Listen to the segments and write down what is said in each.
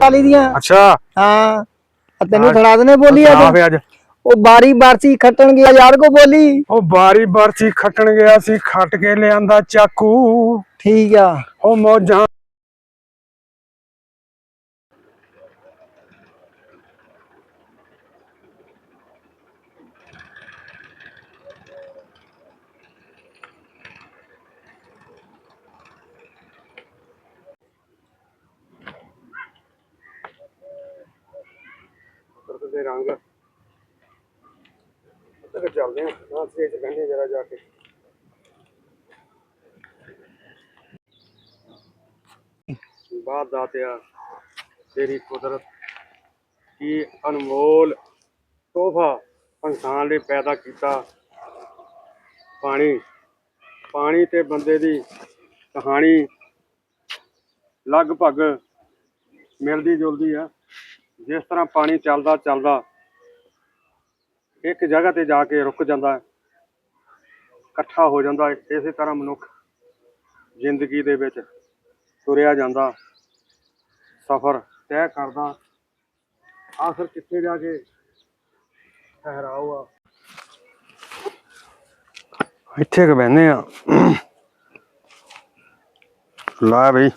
ਵਾਲੀ ਦੀਆਂ। ਅੱਛਾ। ਹਾਂ। ਆ ਤੈਨੂੰ ਸੁਣਾ ਦਨੇ ਬੋਲੀ ਆ ਅੱਜ। ਉਹ ਬਾਰੀ ਬਾਰਸੀ ਖੱਟਣ ਗਿਆ ਯਾਰ ਕੋ ਬੋਲੀ। ਉਹ ਬਾਰੀ ਬਰਚੀ ਖੱਟਣ ਗਿਆ ਸੀ ਖੱਟ ਕੇ ਲਿਆਂਦਾ ਚਾਕੂ। ਠੀਕ ਆ। ਉਹ ਮੌਜਾਂ ਦੇ ਰੰਗ ਤੱਕ ਚੱਲਦੇ ਆ ਨਾ ਸੇਜ ਕਹਿੰਦੇ ਜਰਾ ਜਾ ਕੇ ਬਾਤ ਦਾਤਿਆ ਤੇਰੀ ਕੁਦਰਤ ਕੀ ਅਨਮੋਲ ਤੋਹਫਾ ਇਨਸਾਨ ਲਈ ਪੈਦਾ ਕੀਤਾ। ਪਾਣੀ ਪਾਣੀ ਤੇ ਬੰਦੇ ਦੀ ਕਹਾਣੀ ਲਗਭਗ ਮਿਲਦੀ ਜੁਲਦੀ ਆ। ਜਿਸ ਤਰ੍ਹਾਂ ਪਾਣੀ ਚੱਲਦਾ ਚੱਲਦਾ ਇੱਕ ਜਗ੍ਹਾ ਤੇ ਜਾ ਕੇ ਰੁਕ ਜਾਂਦਾ, ਇਕੱਠਾ ਹੋ ਜਾਂਦਾ ਹੈ ਇਸੇ ਤਰ੍ਹਾਂ ਮਨੁੱਖ ਜ਼ਿੰਦਗੀ ਦੇ ਵਿੱਚ ਤੁਰਿਆ ਜਾਂਦਾ। ਸਫ਼ਰ ਤੈਅ ਕਰਦਾ। ਆਖਰ ਕਿੱਥੇ ਜਾ ਕੇ ਠਹਿਰਾਓ ਇੱਥੇ ਕ ਬੈਨੇ ਆ ਲਾ ਬਈ।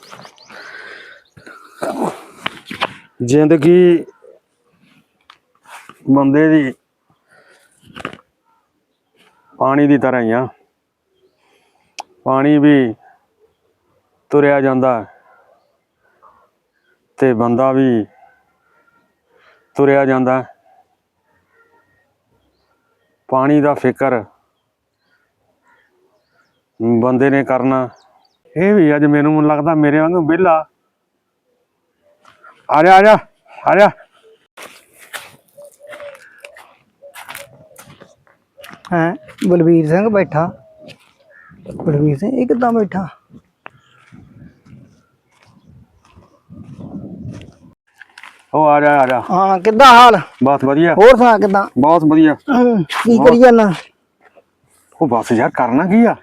ਜ਼ਿੰਦਗੀ ਬੰਦੇ ਦੀ ਪਾਣੀ ਦੀ ਤਰ੍ਹਾਂ ਹੀ ਆ। ਪਾਣੀ ਵੀ ਤੁਰਿਆ ਜਾਂਦਾ। ਤੇ ਬੰਦਾ ਵੀ ਤੁਰਿਆ ਜਾਂਦਾ ਪਾਣੀ ਦਾ ਫਿਕਰ ਬੰਦੇ ਨੇ ਕਰਨਾ। ਇਹ ਵੀ ਅੱਜ ਮੈਨੂੰ ਲੱਗਦਾ ਮੇਰੇ ਵਾਂਗੂ ਵਿਹਲਾ। ਆ ਜਾ ਆ ਜਾ ਆ ਜਾ। ਹੈ, ਬਲਵੀਰ ਸਿੰਘ ਬੈਠਾ। ਬਲਵੀਰ ਸਿੰਘ ਇਹ ਕਿੱਦਾਂ ਬੈਠਾ। ਉਹ ਆ ਜਾ ਆ ਜਾ। ਹਾਂ ਕਿੱਦਾਂ ਹਾਲ? ਬਹੁਤ ਵਧੀਆ। ਹੋਰ ਸੁਣਾ ਕਿੱਦਾਂ? ਬਹੁਤ ਵਧੀਆ। ਹਮ, ਕੀ ਕਰੀ ਜਾਨਾ ਉਹ ਬਸ ਯਾਰ ਕਰਨਾ ਕੀ ਆ?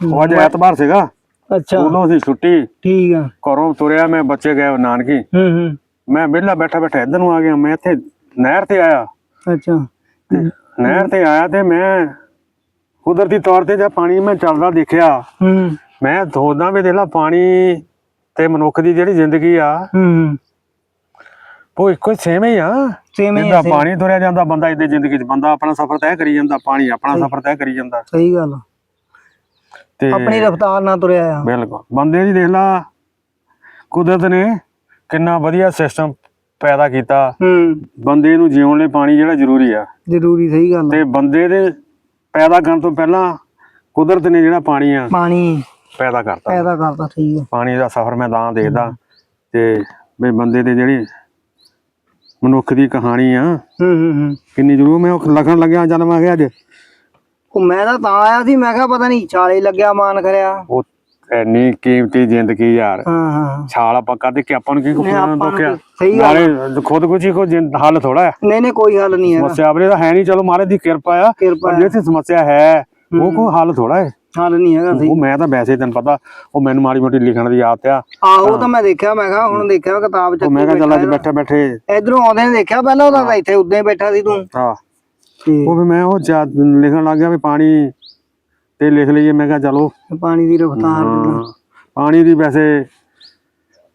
ਉਹ ਅੱਜ ਐਤਵਾਰ ਸੀਗਾ। ਅੱਛਾ। ਸਕੂਲੋਂ ਸੀ ਛੁੱਟੀ। ਠੀਕ ਆ। ਘਰੋਂ ਤੁਰਿਆ ਮੈਂ ਬੱਚੇ ਗਏ ਨਾਨਕੀ। ਹੂੰ ਹੂੰ। ਮੈਂ ਵਿਹਲਾ ਬੈਠਾ ਬੈਠਾ ਇੱਧਰ ਨੂੰ ਆ ਗਿਆ। ਮੈਂ ਇੱਥੇ ਨਹਿਰ ਤੇ ਆਇਆ। ਅੱਛਾ। ਨਹਿਰ ਤੇ ਆਇਆ ਤੇ ਮੈਂ ਕੁਦਰਤੀ ਤੌਰ ਤੇ ਜਦ ਪਾਣੀ ਮੈਂ ਚੱਲਦਾ ਦੇਖਿਆ। ਹੂੰ। ਮੈਂ ਸੋਚਦਾ ਵੀ ਦੇਖ ਲਾ ਪਾਣੀ ਤੇ ਮਨੁੱਖ ਦੀ ਜਿਹੜੀ ਜ਼ਿੰਦਗੀ ਆ ਹੂੰ। ਉਹ ਇੱਕੋ ਸੇਮ ਹੀ ਆ। ਸੇਮ ਹੀ ਜਿੱਦਾਂ ਆ। ਪਾਣੀ ਤੁਰਿਆ ਜਾਂਦਾ ਬੰਦਾ ਇਹਦੇ ਜ਼ਿੰਦਗੀ 'ਚ ਬੰਦਾ ਆਪਣਾ ਸਫ਼ਰ ਤੈਅ ਕਰੀ ਜਾਂਦਾ ਪਾਣੀ ਆਪਣਾ ਸਫ਼ਰ ਤੈਅ ਕਰੀ ਜਾਂਦਾ। ਸਹੀ ਗੱਲ ਆ। ਤੇ ਆਪਣੀ ਰਫਤਾਰ ਨਾਲ ਤੁਰਿਆ ਆ। ਬਿਲਕੁਲ। ਬੰਦੇ ਦੀ ਦੇਖ ਲਾ ਕੁਦਰਤ ਨੇ ਕਿੰਨਾ ਵਧੀਆ ਸਿਸਟਮ ਪੈਦਾ ਕੀਤਾ। ਹੂੰ। ਬੰਦੇ ਨੂੰ ਜਿਉਣ ਲਈ ਪਾਣੀ ਜਿਹੜਾ ਜ਼ਰੂਰੀ ਆ। ਜ਼ਰੂਰੀ ਸਹੀ ਗੱਲ ਆ। ਤੇ ਬੰਦੇ ਦੇ ਪੈਦਾ ਕਰਨ ਤੋਂ ਪਹਿਲਾਂ ਕੁਦਰਤ ਨੇ ਜਿਹੜਾ ਪਾਣੀ ਆ ਪਾਣੀ ਪੈਦਾ ਕਰਤਾ। ਪੈਦਾ ਕਰਦਾ ਠੀਕ ਆ। ਪਾਣੀ ਦਾ ਸਫ਼ਰ ਮੈਂ ਤਾਂ ਦੇਖਦਾ। ਤੇ ਵੀ ਬੰਦੇ ਦੇ ਜਿਹੜੀ ਮਨੁੱਖ ਦੀ ਕਹਾਣੀ ਆ। ਹੂੰ ਹੂੰ ਹੂੰ। ਕਿੰਨੀ ਜ਼ਰੂਰ ਮੈਂ ਉਹ ਲਿਖਣ ਲੱਗਿਆ ਜਦ ਮੈਂ ਕਿਹਾ ਅੱਜ। ਉਹ ਮੈਂ ਤਾਂ ਤਾਂ ਆਇਆ ਸੀ ਮੈਂ ਕਿਹਾ ਪਤਾ ਨਹੀਂ ਛਾਲੇ ਲੱਗਿਆ ਮਾਨ ਕਰਿਆ ਉਹ ਇੰਨੀ ਕੀਮਤੀ ਜ਼ਿੰਦਗੀ ਯਾਰ। ਹਾਂ ਹਾਂ। ਛਾਲ ਆਪਾਂ ਕਦੇ ਕਿ ਆਪਾਂ ਨੂੰ ਕੀ ਨਹੀਂ, ਆਪਾਂ ਨੂੰ ਦੁੱਖਿਆ ਸਹੀ ਗੱਲ ਨਾਲੇ ਖੁਦ ਕੁਝ ਹੀ ਕੋ ਹੱਲ ਥੋੜਾ ਹੈ ਨਹੀਂ ਨਹੀਂ ਕੋਈ ਹੱਲ ਨਹੀਂ ਹੈਗਾ ਸਮੱਸਿਆ ਆਪਣੇ ਤਾਂ ਹੈ ਨਹੀਂ ਚਲੋ ਮਹਾਰਾਜ ਦੀ ਕਿਰਪਾ ਆ। ਕਿਰਪਾ ਪਰ ਜਿੱਥੇ ਸਮੱਸਿਆ ਹੈ ਉਹ ਕੋਈ ਹੱਲ ਥੋੜਾ ਹੈ। ਹੱਲ ਨਹੀਂ ਹੈਗਾ ਸਹੀ। ਉਹ ਮੈਂ ਤਾਂ ਵੈਸੇ ਤੈਨੂੰ ਪਤਾ ਉਹ ਮੈਨੂੰ ਮਾੜੀ ਮੋਟੀ ਲਿਖਣ ਦੀ ਆਦਤ ਆ। ਆਹੋ ਤਾਂ ਮੈਂ ਦੇਖਿਆ ਮੈਂ ਕਿਹਾ ਹੁਣ ਦੇਖਿਆ ਕਿਤਾਬ ਚ ਉਹ ਮੈਂ ਕਿਹਾ ਚੱਲ ਅੱਜ ਬੈਠੇ ਬੈਠੇ ਇਧਰੋਂ ਆਉਂਦੇ ਨੇ ਦੇਖਿਆ ਪਹਿਲਾਂ ਉਹਦਾ ਤਾਂ ਇੱਥੇ ਉਦਾਂ ਹੀ ਬੈਠਾ ਸੀ ਤੂੰ। ਹਾਂ। ਉਹ ਵੀ ਮੈਂ ਉਹ ਜਦ ਲਿਖਣ ਲੱਗ ਗਿਆ ਵੀ ਪਾਣੀ ਤੇ ਲਿਖ ਲਈਏ ਮੈਂ ਕਿਹਾ ਚਲੋ। ਪਾਣੀ ਦੀ ਰਫਤਾਰ ਪਾਣੀ ਦੀ ਵੈਸੇ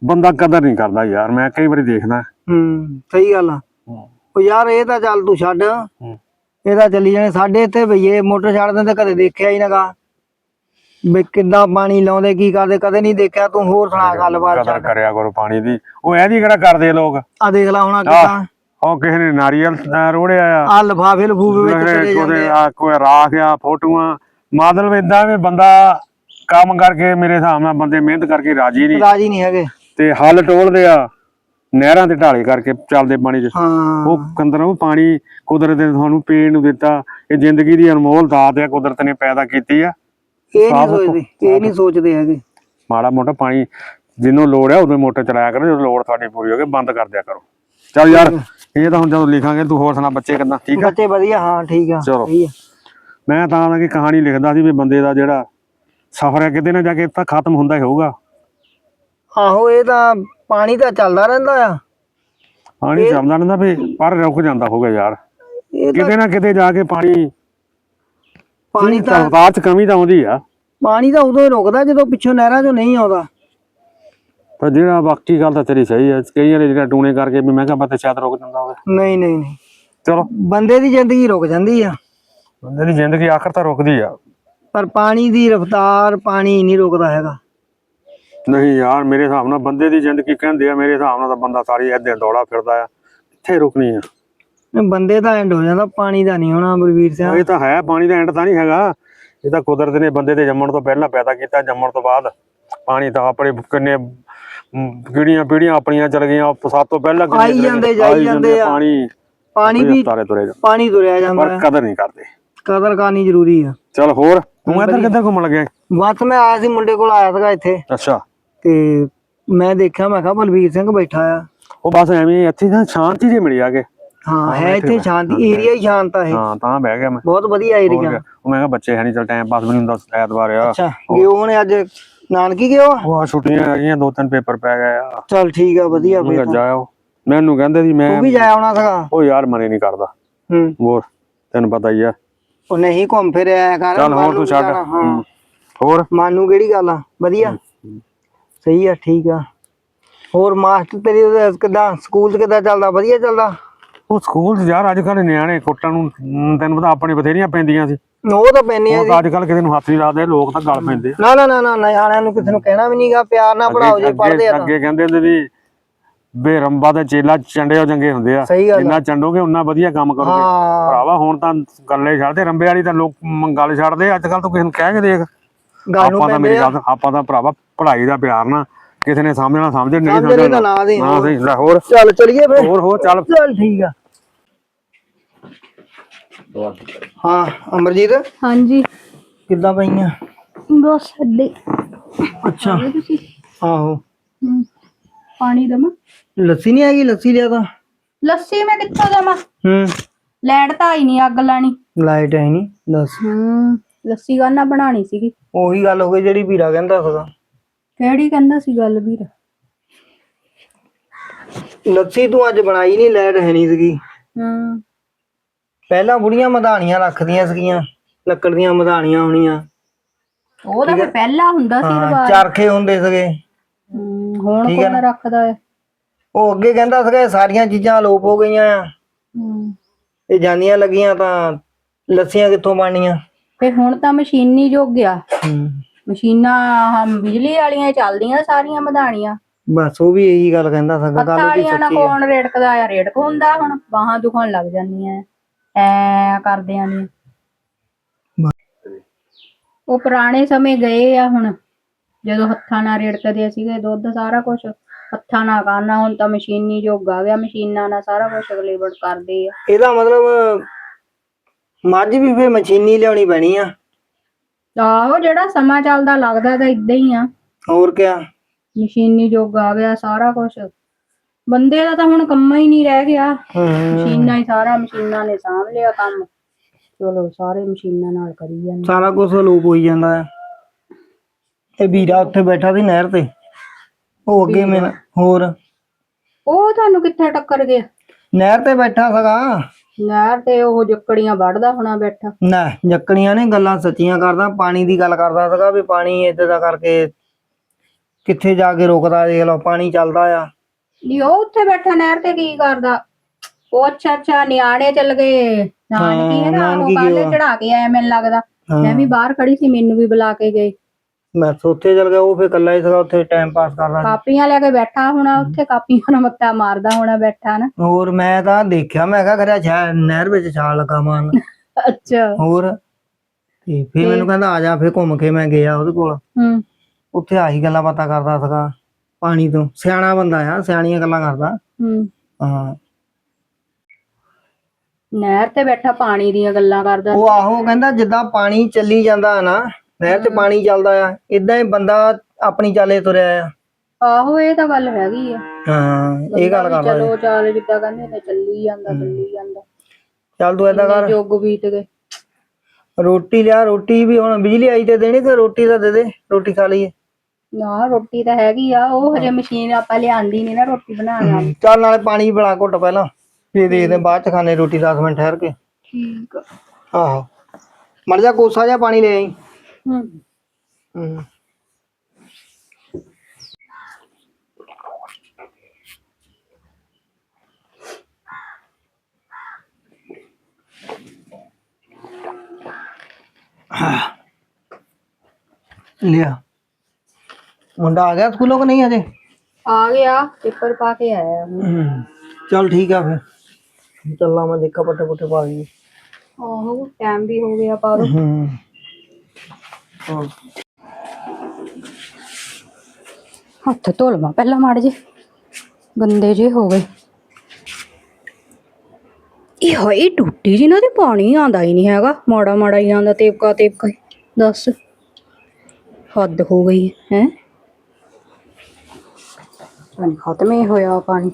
ਬੰਦਾ ਕਦਰ ਨਹੀਂ ਕਰਦਾ ਯਾਰ ਮੈਂ ਕਈ ਵਾਰੀ ਦੇਖਦਾ। ਹੂੰ ਸਹੀ ਗੱਲ ਆ। ਉਹ ਯਾਰ ਇਹ ਤਾਂ ਚੱਲ ਤੂੰ ਛੱਡ। ਇਹ ਤਾਂ ਚੱਲੀ ਜਾਣੇ ਸਾਡੇ ਇੱਥੇ ਭਈਏ ਮੋਟਰ ਛੱਡ ਦਿੰਦੇ ਕਦੇ ਦੇਖਿਆ ਹੀ ਨਗਾ। ਵੀ ਕਿੱਦਾਂ ਪਾਣੀ ਲਾਉਂਦੇ ਕੀ ਕਰਦੇ ਕਦੇ ਨਹੀਂ ਦੇਖਿਆ ਤੂੰ ਹੋਰ ਸੁਣਾ ਗੱਲਬਾਤ ਕਦਰ ਕਰਿਆ ਕਰੋ ਪਾਣੀ ਦੀ। ਉਹ ਇਹਦੀ ਕਿਹੜਾ ਕਰਦੇ ਲੋਕ? ਆ ਦੇਖ ਲੈ ਹੁਣ ਕਿੱਦਾਂ। ਉਹ ਕਿਸੇ ਨੇ ਨਾਰੀਅਲ ਅਹ, ਰੋੜਿਆ ਆ। ਆ ਲਫਾਫੇ ਲਫੂਫੇ ਵਿੱਚ ਚਲੇ ਜਾਂਦੇ ਆ। ਆ ਕੋਈ ਰਾਖ ਆ ਫੋਟੋਆਂ। ਮਤਲਬ ਇਦਾਂ ਵੀ ਬੰਦਾ ਕੰਮ ਕਰਕੇ ਮੇਰੇ ਹਿਸਾਬ ਨਾਲ ਬੰਦੇ ਮਿਹਨਤ ਕਰਕੇ ਰਾਜੀ ਨਹੀਂ। ਰਾਜੀ ਨਹੀਂ ਹੈਗੇ। ਤੇ ਹੱਲ ਟੋਲਦੇ ਆ ਨਹਿਰਾਂ ਤੇ ਢਾਲੇ ਕਰਕੇ ਚੱਲਦੇ ਪਾਣੀ 'ਚ। ਹਾਂ। ਉਹ ਕੰਦਰਾਂ ਉਹ ਪਾਣੀ ਕੁਦਰਤ ਨੇ ਤੁਹਾਨੂੰ ਪੀਣ ਨੂੰ ਦਿੱਤਾ। ਇਹ ਜ਼ਿੰਦਗੀ ਦੀ ਅਨਮੋਲ ਦਾਤ ਹੈ ਕੁਦਰਤ ਨੇ ਪੈਦਾ ਕੀਤੀ ਆ। ਇਹ ਨਹੀਂ ਸਾਫ਼ ਸੋਚਦੇ ਇਹ ਨਹੀਂ ਸੋਚਦੇ ਹੈਗੇ। ਮਾੜਾ ਮੋਟਾ ਪਾਣੀ ਜਿਹਨੂੰ ਲੋੜ ਹੈ ਉਦੋਂ ਮੋਟਰ ਚਲਾਇਆ ਕਰੋ ਜਦੋਂ ਲੋੜ ਤੁਹਾਡੀ ਪੂਰੀ ਹੋ ਗਈ ਬੰਦ ਕਰ ਦਿਆ ਕਰੋ। ਚੱਲ ਯਾਰ ਇਹ ਤਾਂ ਹੁਣ ਜਦੋਂ ਲਿਖਾਂਗੇ ਤੂੰ ਹੋਰ ਸੁਣਾ ਬੱਚੇ ਕਿੱਦਾਂ? ਠੀਕ ਆ? ਬੱਚੇ ਵਧੀਆ ਹਾਂ ਠੀਕ ਆ ਚਲੋ। ਸਹੀ ਆ। ਮੈਂ ਤਾਂ ਆ ਕਿ ਕਹਾਣੀ ਲਿਖਦਾ ਸੀ ਵੀ ਬੰਦੇ ਦਾ ਜਿਹੜਾ ਸਫ਼ਰ ਹੈ ਕਿਤੇ ਨਾ ਜਾ ਕੇ ਤਾਂ ਖਤਮ ਹੁੰਦਾ ਹੀ ਹੋਊਗਾ। ਆਹੋ ਇਹ ਤਾਂ ਪਾਣੀ ਤਾਂ ਚੱਲਦਾ ਰਹਿੰਦਾ ਆ। ਪਾਣੀ ਚੱਲਦਾ ਰਹਿੰਦਾ ਵੀ ਪਰ ਰੁਕ ਜਾਂਦਾ ਹੋਗਾ ਯਾਰ। ਇਹ ਤਾਂ ਕਿਤੇ ਨਾ ਕਿਤੇ ਜਾ ਕੇ ਪਾਣੀ ਪਾਣੀ ਤਾਂ ਚ ਕਮੀ ਤਾਂ ਆਉਂਦੀ ਆ। ਪਾਣੀ ਤਾਂ ਉਦੋਂ ਹੀ ਰੁਕਦਾ ਜਦੋਂ ਪਿੱਛੋਂ ਨਹਿਰਾਂ ਚੋਂ ਨਹੀਂ ਆਉਂਦਾ। ਪਰ ਜਿਹੜਾ ਬਾਕੀ ਗੱਲ ਤਾਂ ਤੇਰੀ ਸਹੀ ਹੈ ਕਈ ਵਾਰੀ ਜਿਹੜਾ ਟੂਣੇ ਕਰਕੇ ਵੀ ਮੈਂ ਕਿਹਾ ਪਤਾ ਸ਼ਾਇਦ ਰੁਕ ਜਾਂਦਾ ਹੋਵੇ। ਨਹੀਂ ਨਹੀਂ ਨਹੀਂ। ਚਲੋ। ਬੰਦੇ ਦੀ ਜ਼ਿੰਦਗੀ ਰੁਕ ਜਾਂਦੀ ਆ। ਬੰਦੇ ਦੀ ਜ਼ਿੰਦਗੀ ਆਖਰ ਤਾਂ ਰੁਕਦੀ ਆ। ਪਰ ਪਾਣੀ ਦੀ ਰਫ਼ਤਾਰ ਪਾਣੀ ਨਹੀਂ ਰੁਕਦਾ ਹੈਗਾ। ਨਹੀਂ ਯਾਰ ਮੇਰੇ ਹਿਸਾਬ ਨਾਲ ਬੰਦੇ ਦੀ ਜ਼ਿੰਦਗੀ ਕਹਿੰਦੇ ਆ ਮੇਰੇ ਹਿਸਾਬ ਨਾਲ ਤਾਂ ਬੰਦਾ ਸਾਰੀ ਏਦਾਂ ਦੌੜਾ ਫਿਰਦਾ ਆ। ਕਿੱਥੇ ਰੁਕਣੀ ਆ? ਬੰਦੇ ਦਾ ਐਂਡ ਹੋ ਜਾਂਦਾ ਪਾਣੀ ਦਾ ਨਹੀਂ ਹੋਣਾ ਬਲਵੀਰ ਸਿੰਘ ਇਹ ਤਾਂ ਹੈ ਪਾਣੀ ਦਾ ਐਂਡ ਤਾਂ ਨਹੀਂ ਹੈਗਾ। ਇਹ ਤਾਂ ਕੁਦਰਤ ਨੇ ਬੰਦੇ ਦੇ ਜੰਮਣ ਤੋਂ ਪਹਿਲਾਂ ਪੈਦਾ ਕੀਤਾ ਜੰਮਣ ਤੋਂ ਬਾਅਦ। ਪਾਣੀ ਤਾਂ ਆਪਣੇ ਕਿੰਨੇ ਕਿਹੜੀਆਂ ਪੀੜੀਆਂ ਆਪਣੀਆਂ ਚਲ ਗਈਆਂ ਸਭ ਤੋਂ ਪਹਿਲਾਂ ਆਈ ਜਾਂਦੇ, ਜਾਈ ਜਾਂਦੇ ਆ। ਪਾਣੀ ਪਾਣੀ ਵੀ ਤਾਰੇ ਤੁਰੇ ਜਾਂਦੇ। ਪਾਣੀ ਤੁਰਿਆ ਜਾਂਦਾ ਪਰ ਕਦਰ ਨਹੀਂ ਕਰਦੇ। ਕਦਰ ਕਰਨੀ ਜ਼ਰੂਰੀ ਆ। ਚਲ ਹੋਰ ਤੂੰ ਇੱਧਰ ਕਿੱਧਰ ਘੁੰਮਣ ਲੱਗਿਆ ਬਸ ਮੈਂ ਆਇਆ ਸੀ ਮੁੰਡੇ ਕੋਲ ਆਇਆ ਸੀਗਾ ਇੱਥੇ। ਅੱਛਾ। ਤੇ ਮੈਂ ਦੇਖਿਆ ਮੈਂ ਕਿਹਾ ਬਲਵੀਰ ਸਿੰਘ ਬੈਠਾ ਆ। ਉਹ ਬਸ ਐਵੇਂ ਇੱਥੇ ਨਾ ਸ਼ਾਂਤੀ ਜਿਹੀ ਮਿਲੀ ਆ ਕੇ। ਹਾਂ ਹੈ ਇੱਥੇ ਸ਼ਾਂਤੀ ਏਰੀਆ ਹੀ ਸ਼ਾਂਤ ਆ ਇਹ। ਹਾਂ ਤਾਂ ਬਹਿ ਗਿਆ ਮੈਂ। ਬਹੁਤ ਵਧੀਆ ਏਰੀਆ। ਉਹ ਮੈਂ ਕਿਹਾ ਬੱਚੇ ਹੈ ਨਹੀਂ ਚਲ ਟਾਈਮ ਪਾਸ ਵੀ ਨਹੀਂ ਹੁੰਦਾ ਐਤਵਾਰ ਆ। ਅੱਛਾ ਗਿਓ ਹੁਣ ਅੱਜ? ਨਾਨਕੀ ਗਿਓ ਆ ਉਹ ਆ ਛੁੱਟੀਆਂ ਹੈਗੀਆਂ ਦੋ ਤਿੰਨ ਪੇਪਰ ਪੈ ਗਏ ਆ। ਚਲ ਠੀਕ ਆ ਵਧੀਆ ਕਿਹਾ ਜਾਇਓ। ਮੈਨੂੰ ਕਹਿੰਦੇ ਸੀ ਮੈਂ ਤੂੰ ਵੀ ਜਾ ਆਉਣਾ ਸੀਗਾ? ਉਹ ਯਾਰ ਮਨੇ ਨਹੀਂ ਕਰਦਾ। ਹੂੰ। ਹੋਰ ਤੈਨੂੰ ਪਤਾ ਹੀ ਆ। ਉਹ ਨਹੀਂ ਘੁੰਮ ਫਿਰ ਆਇਆ ਕਰ ਚੱਲ ਹੋਰ ਮਾਨੂੰ ਤੂੰ ਛੱਡ। ਹੋਰ? ਮਾਨੂੰ ਕਿਹੜੀ ਗੱਲ ਆ? ਵਧੀਆ? ਸਹੀ ਆ ਠੀਕ ਆ। ਹੋਰ ਮਾਸਟਰ ਤੇਰੀ ਕਿਦਾਂ? ਸਕੂਲ ਕਿਦਾਂ ਚੱਲਦਾ? ਵਧੀਆ ਚੱਲਦਾ? ਉਹ ਸਕੂਲ 'ਚ ਯਾਰ ਅੱਜ ਕੱਲ ਨਿਆਣੇ ਕੁੱਟਣ ਨੂੰ ਤੈਨੂੰ ਪਤਾ ਆਪਣੇ ਬਥੇਰੀਆਂ ਪੈਂਦੀਆਂ ਸੀ। ਉਹ ਤਾਂ ਪੈਣੀ ਆ ਤਾਂ ਅੱਜ ਕੱਲ ਕਿਸੇ ਨੂੰ ਹੱਥ ਨਹੀਂ ਲਾਦੇ ਲੋਕ ਤਾਂ ਗਲ ਪੈਂਦੇ ਆ। ਨਾ ਨਾ ਨਾ ਨਾ ਨਿਆਣਿਆਂ ਨੂੰ ਕਿਸੇ ਨੂੰ ਕਹਿਣਾ ਵੀ ਨਹੀਂਗਾ ਪਿਆਰ ਨਾਲ ਪੜਾਓ ਜੇ ਪੜਦੇ ਆ ਤਾਂ। ਅੱਗੇ ਕਹਿੰਦੇ ਹੁੰਦੇ ਸੀ ਬੇਰੰਬਾ ਤੇ ਚੇਲਾ ਚੰਡਿਓ ਚੰਗੇ ਹੁੰਦੇ ਆ। ਸਹੀ ਗੱਲ ਆ। ਜਿੰਨਾ ਚੰਡੋਗੇ ਉਨਾ ਵਧੀਆ ਕੰਮ ਕਰੋਗੇ। ਹਾਂ। ਭਰਾਵਾ ਹੁਣ ਤਾਂ ਗੱਲੇ ਛੱਡਦੇ ਰੰਬੇ ਵਾਲੀ ਤਾਂ ਲੋਕ ਮ, ਗੱਲ ਛੱਡਦੇ ਅੱਜ ਕੱਲ ਤੂੰ ਕਿਸੇ ਨੂੰ ਕਹਿ ਕੇ ਦੇਖ। ਗੱਲ ਨੂੰ ਆਪਾਂ ਤਾਂ ਪੈਂਦੇ ਮੇਰੀ ਆ। ਗੱਲ ਆਪਾਂ ਤਾਂ ਭਰਾਵਾ ਪੜ੍ਹਾਈ ਦਾ ਪਿਆਰ ਨਾ ਕਿਸੇ ਨੇ ਸਮਝਣਾ ਸਮਝੇ ਨਹੀਂ ਸਮਝਣੇ ਤਾਂ ਸਮਝਣਾ ਨਾ ਦੇ ਹਾਂ ਸਹੀ ਲੈ ਹੋਰ? ਚੱਲ ਚਲੀਏ ਫੇ ਹੋਰ ਹੋਰ ਚੱਲ। ਚੱਲ ਠੀਕ ਆ। ਹਾਂ ਅਮਰਜੀਤ? ਹਾਂਜੀ। ਕਿੱਦਾਂ ਪਈਆਂ? ਬਸ ਅੱਡੇ। ਅੱਛਾ। ਤੁਸੀਂ? ਆਹੋ। ਹਮ, ਪਾਣੀ ਦਮਾ? ਲੱਸੀ ਨਹੀਂ ਹੈਗੀ? ਲੱਸੀ ਲਿਆ ਤਾਂ। ਲੱਸੀ ਮੈਂ ਕਿੱਥੋਂ ਦਮਾ ਹੂੰ। ਲੈਣ ਤਾਂ ਆਈ ਨਹੀਂ ਅੱਗ ਲਾਣੀ। ਲਾਈਟ ਹੈ ਨਹੀਂ ਦੱਸ। ਹੂੰ। ਲੱਸੀ ਗਾਨਾ ਬਣਾਣੀ ਸੀਗੀ? ਉਹੀ ਗੱਲ ਹੋ ਗਈ ਜਿਹੜੀ ਵੀਰਾ ਕਹਿੰਦਾ ਸੀਗਾ। ਕਿਹੜੀ ਕਹਿੰਦਾ ਸੀ ਗੱਲ ਵੀਰ? ਲੱਸੀ ਤੂੰ ਅੱਜ ਬਣਾਈ ਨਹੀਂ ਲਾਈਟ ਹੈ ਨਹੀਂ ਸੀਗੀ। ਹੂੰ। ਪਹਿਲਾਂ ਬੁੜੀਆਂ ਮਧਾਣੀਆਂ ਰੱਖਦੀਆਂ ਸੀਗੀਆਂ ਲੱਕੜ ਦੀਆਂ ਮਧਾਣੀਆਂ ਹੋਣੀਆਂ। ਉਹ ਤਾਂ ਫਿਰ ਪਹਿਲਾਂ ਹੁੰਦਾ ਸੀ ਹਾਂ ਰਿਵਾਜ। ਚਰਖੇ ਹੁੰਦੇ ਸੀਗੇ। ਹਮ, ਹੁਣ ਕੌਣ ਰੱਖਦਾ ਹੈ? ਉਹ ਅੱਗੇ ਕਹਿੰਦਾ ਸੀਗਾ ਇਹ ਸਾਰੀਆਂ ਚੀਜ਼ਾਂ ਅਲੋਪ ਹੋ ਗਈਆਂ ਆ। ਹਮ, ਇਹ ਜਾਂਦੀਆਂ ਲੱਗੀਆਂ ਤਾਂ ਲੱਸੀਆਂ ਕਿੱਥੋਂ ਬਣਨੀਆਂ? ਫਿਰ ਹੁਣ ਤਾਂ ਮਸ਼ੀਨੀ ਯੁੱਗ ਆ। ਹੂੰ। ਮਸ਼ੀਨਾਂ ਹਮ ਬਿਜਲੀ ਵਾਲੀਆਂ ਹੀ ਚੱਲਦੀਆਂ ਸਾਰੀਆਂ ਮਧਾਣੀਆਂ। ਬਸ ਉਹ ਵੀ ਇਹੀ ਗੱਲ ਕਹਿੰਦਾ ਸੀਗਾ ਗੱਲ ਉਹਦੀ ਵਾਲੀਆਂ ਨਾਲ ਸੱਚੀ ਆ। ਕੌਣ ਰੇੜਕਦਾ ਆ? ਰੇੜਕ ਹੁੰਦਾ ਹੁਣ ਬਾਹਾਂ ਦੁਖਣ ਲੱਗ ਜਾਂਦੀਆਂ। ਐ ਕਰਦਿਆਂ ਨੇ ਉਹ ਪੁਰਾਣੇ ਸਮੇਂ ਗਏ ਆ ਹੁਣ। ਜਦੋਂ ਹੱਥਾਂ ਨਾਲ ਰੇੜਕਦੇ ਸੀਗੇ ਦੁੱਧ ਸਾਰਾ ਕੁਝ ਹੱਥਾਂ ਨਾਲ ਕਰਨਾ ਹੁਣ ਤਾਂ ਮਸ਼ੀਨੀ ਯੁੱਗ ਆ ਗਿਆ ਮਸ਼ੀਨਾਂ ਨਾਲ ਸਾਰਾ ਕੁਝ ਅਗਲੇਬੜ ਕਰਦੇ ਆ। ਇਹਦਾ ਮਤਲਬ ਮੱਝ ਵੀ ਫੇ ਮਸ਼ੀਨੀ ਲਿਆਉਣੀ ਪੈਣੀ ਆ। ਆਹੋ ਜਿਹੜਾ ਸਮਾਂ ਚੱਲਦਾ ਲੱਗਦਾ ਤਾਂ ਇਦਾਂ ਹੀ ਆ। ਹੋਰ ਕਿਆ? ਮਸ਼ੀਨੀ ਯੁੱਗ ਆ ਗਿਆ ਸਾਰਾ ਕੁਝ ਬੰਦੇ ਦਾ ਤਾਂ ਹੁਣ ਕੰਮਾਂ ਹੀ ਨਹੀਂ ਰਹਿ ਗਿਆ। ਮਸ਼ੀਨਾਂ ਹੀ ਸਾਰਾ ਮਸ਼ੀਨਾਂ ਨੇ ਸਾਂਭ ਲਿਆ ਕੰਮ। ਚਲੋ ਸਾਰੇ ਮਸ਼ੀਨਾਂ ਨਾਲ ਕਰੀ ਜਾਂਦੇ। ਸਾਰਾ ਕੁਝ ਅਲੋਪ ਹੋਈ ਜਾਂਦਾ ਹੈ। ਇਹ ਵੀਰਾ ਉੱਥੇ ਬੈਠਾ ਸੀ ਨਹਿਰ ਤੇ। ਉਹ ਅੱਗੇ ਮੈਂ ਹੋਰ? ਉਹ ਤੁਹਾਨੂੰ ਕਿੱਥੇ ਟੱਕਰ ਗਿਆ? ਨਹਿਰ ਤੇ ਬੈਠਾ ਸੀਗਾ। ਨਹਿਰ ਤੇ ਉਹ ਜੱਕੜੀਆਂ ਵੜਦਾ ਹੋਣਾ ਬੈਠਾ। ਨਾ ਜੱਕੜੀਆਂ ਨੇ ਗੱਲਾਂ ਸੱਚੀਆਂ ਕਰਦਾ। ਪਾਣੀ ਦੀ ਗੱਲ ਕਰਦਾ ਸੀਗਾ ਵੀ ਪਾਣੀ ਏਦਾਂ ਦਾ ਕਰਕੇ ਕਿੱਥੇ ਜਾ ਕੇ ਰੁਕਦਾ ਦੇਖ ਲਓ ਪਾਣੀ ਚੱਲਦਾ ਆ। ਨਹੀਂ ਉਹ ਉੱਥੇ ਬੈਠਾ ਨਹਿਰ ਤੇ ਕੀ ਕਰਦਾ? ਉਹ ਅੱਛਾ ਅੱਛਾ ਨਿਆਣੇ ਚੱਲ ਗਏ। ਨਾਨਕੀ ਹੈ ਨਾ ਉਹ ਨਾਨਕੀ ਗਏ। ਚੜਾ ਕੇ ਆਇਆ ਮੈਨੂੰ ਲੱਗਦਾ। ਮੈਂ ਵੀ ਬਾਹਰ ਖੜੀ ਸੀ ਮੈਨੂੰ ਵੀ ਬੁਲਾ ਕੇ ਗਏ। ਮੈਂ ਉੱਥੇ ਚਲ ਗਿਆ ਉਹ ਫੇ ਇਕੱਲਾ ਹੀ ਸੀਗਾ ਉੱਥੇ ਟਾਈਮ ਪਾਸ ਕਰਦਾ ਸੀ। ਕਾਪੀਆਂ ਲੈ ਕੇ ਬੈਠਾ ਹੋਣਾ ਉੱਥੇ ਕਾਪੀਆਂ ਨਾਲ ਮੱਤਾ ਮਾਰਦਾ ਹੋਣਾ ਬੈਠਾ ਨਾ। ਹੋਰ ਮੈਂ ਤਾਂ ਦੇਖਿਆ ਮੈਂ ਕਿਹਾ ਖਰਿਆ ਛਾ ਨਹਿਰ ਵਿੱਚ ਛਾਲ ਲਗਾ ਮਾਰਨ ਅੱਛਾ। ਹੋਰ ਤੇ ਫੇ ਮੈਨੂੰ ਕਹਿੰਦਾ ਆ ਜਾ ਫੇ ਘੁੰਮ ਕੇ ਮੈਂ ਗਿਆ ਉਹਦੇ ਕੋਲ। ਹੂੰ। ਉੱਥੇ ਆਹੀ ਗੱਲਾਂ ਬਾਤਾਂ ਕਰਦਾ ਸੀਗਾ। ਪਾਣੀ ਤੋਂ। ਸਿਆਣਾ ਬੰਦਾ ਆ ਸਿਆਣੀਆਂ ਗੱਲਾਂ ਕਰਦਾ। ਹੂੰ। ਹਾਂ। ਨਹਿਰ ਤੇ ਬੈਠਾ ਪਾਣੀ ਦੀਆਂ ਗੱਲਾਂ ਕਰਦਾ। ਉਹ ਆਹੋ ਕਹਿੰਦਾ ਜਿੱਦਾਂ ਪਾਣੀ ਚੱਲੀ ਜਾਂਦਾ ਨਾ ਨਹਿਰ 'ਚ ਪਾਣੀ ਚੱਲਦਾ ਆ ਇਦਾਂ ਹੀ ਬੰਦਾ ਆਪਣੀ ਚਾਲੇ ਤੁਰਿਆ ਆ। ਆਹੋ ਇਹ ਤਾਂ ਗੱਲ ਹੈਗੀ ਆ। ਹਾਂ ਇਹ ਗੱਲ ਕਰਦਾ ਚਲੋ ਚਾਲ ਜਿੱਦਾਂ ਕਹਿੰਦੇ ਨੇ ਚੱਲੀ ਜਾਂਦਾ ਚੱਲੀ ਜਾਂਦਾ। ਚੱਲ ਤੂੰ ਏਦਾਂ ਕਰ। ਯੁੱਗ ਬੀਤ ਗਏ। ਰੋਟੀ ਲਿਆ ਰੋਟੀ ਵੀ ਹੁਣ ਬਿਜਲੀ ਆਈ ਤੇ ਦੇਣੀ ਤੇ ਰੋਟੀ ਤਾਂ ਦੇ ਦੇ ਰੋਟੀ ਖਾ ਲਈਏ। ਨਾ ਰੋਟੀ ਤਾਂ ਹੈਗੀ ਆ ਉਹ ਹਜੇ ਮਸ਼ੀਨ ਆਪਾਂ ਲਿਆਂਦੀ ਨਹੀਂ ਨਾ ਰੋਟੀ ਬਣਾਉਣ ਵਾਲੀ। ਚੱਲ ਨਾਲੇ ਪਾਣੀ ਬਣਾ ਘੁੱਟ ਪਹਿਲਾਂ ਫੇਰ ਦੇਖਦੇ ਹਾਂ, ਬਾਅਦ ਚ ਖਾਣੇ ਰੋਟੀ 10 ਮਿੰਟ ਠਹਿਰ ਕੇ। ਠੀਕ ਆ। ਆਹੋ। ਮਰ ਜਾ ਕੋਸਾ ਜਿਹਾ ਪਾਣੀ ਲੈ ਆਈ। ਹੂੰ। ਹੂੰ। ਲਿਆ। ਮੁੰਡਾ ਆ ਗਿਆ ਸਕੂਲੋਂ ਕਿ ਨਹੀਂ ਅਜੇ ਆ ਗਿਆ ਪੇਪਰ ਪਾ ਕੇ ਆਇਆ। ਹੁਣ। ਚੱਲ ਠੀਕ ਆ ਫਿਰ। ਚੱਲਾਂ ਮੈਂ ਦੇਖਾ ਪੱਟੇ ਪੁੱਟੇ ਪਾ ਲਈ ਆਹੋ ਟਾਈਮ ਵੀ ਹੋ ਗਿਆ ਪਰ ਹੂੰ। ਹਾਂ ਹੱਥ ਧੋ ਲਵਾਂ ਪਹਿਲਾਂ ਮਾੜ ਜੇ ਗੰਦੇ ਜੇ ਹੋ ਗਏ। ਇਹ ਹੋਈ ਟੁੱਟੀ ਜੀ ਨਾ ਤੇ ਪਾਣੀ ਆਂਦਾ ਹੀ ਨਹੀਂ ਹੈਗਾ। ਮਾੜਾ ਮਾੜਾ ਹੀ ਆਂਦਾ ਤੇਪਕਾ ਤੇਪਕਾ ਹੀ। ਦੱਸ। ਹੱਦ ਹੋ ਗਈ ਹੈ ਹੈ? ਪਾਣੀ ਖਤਮ ਹੀ ਹੋਇਆ ਪਾਣੀ।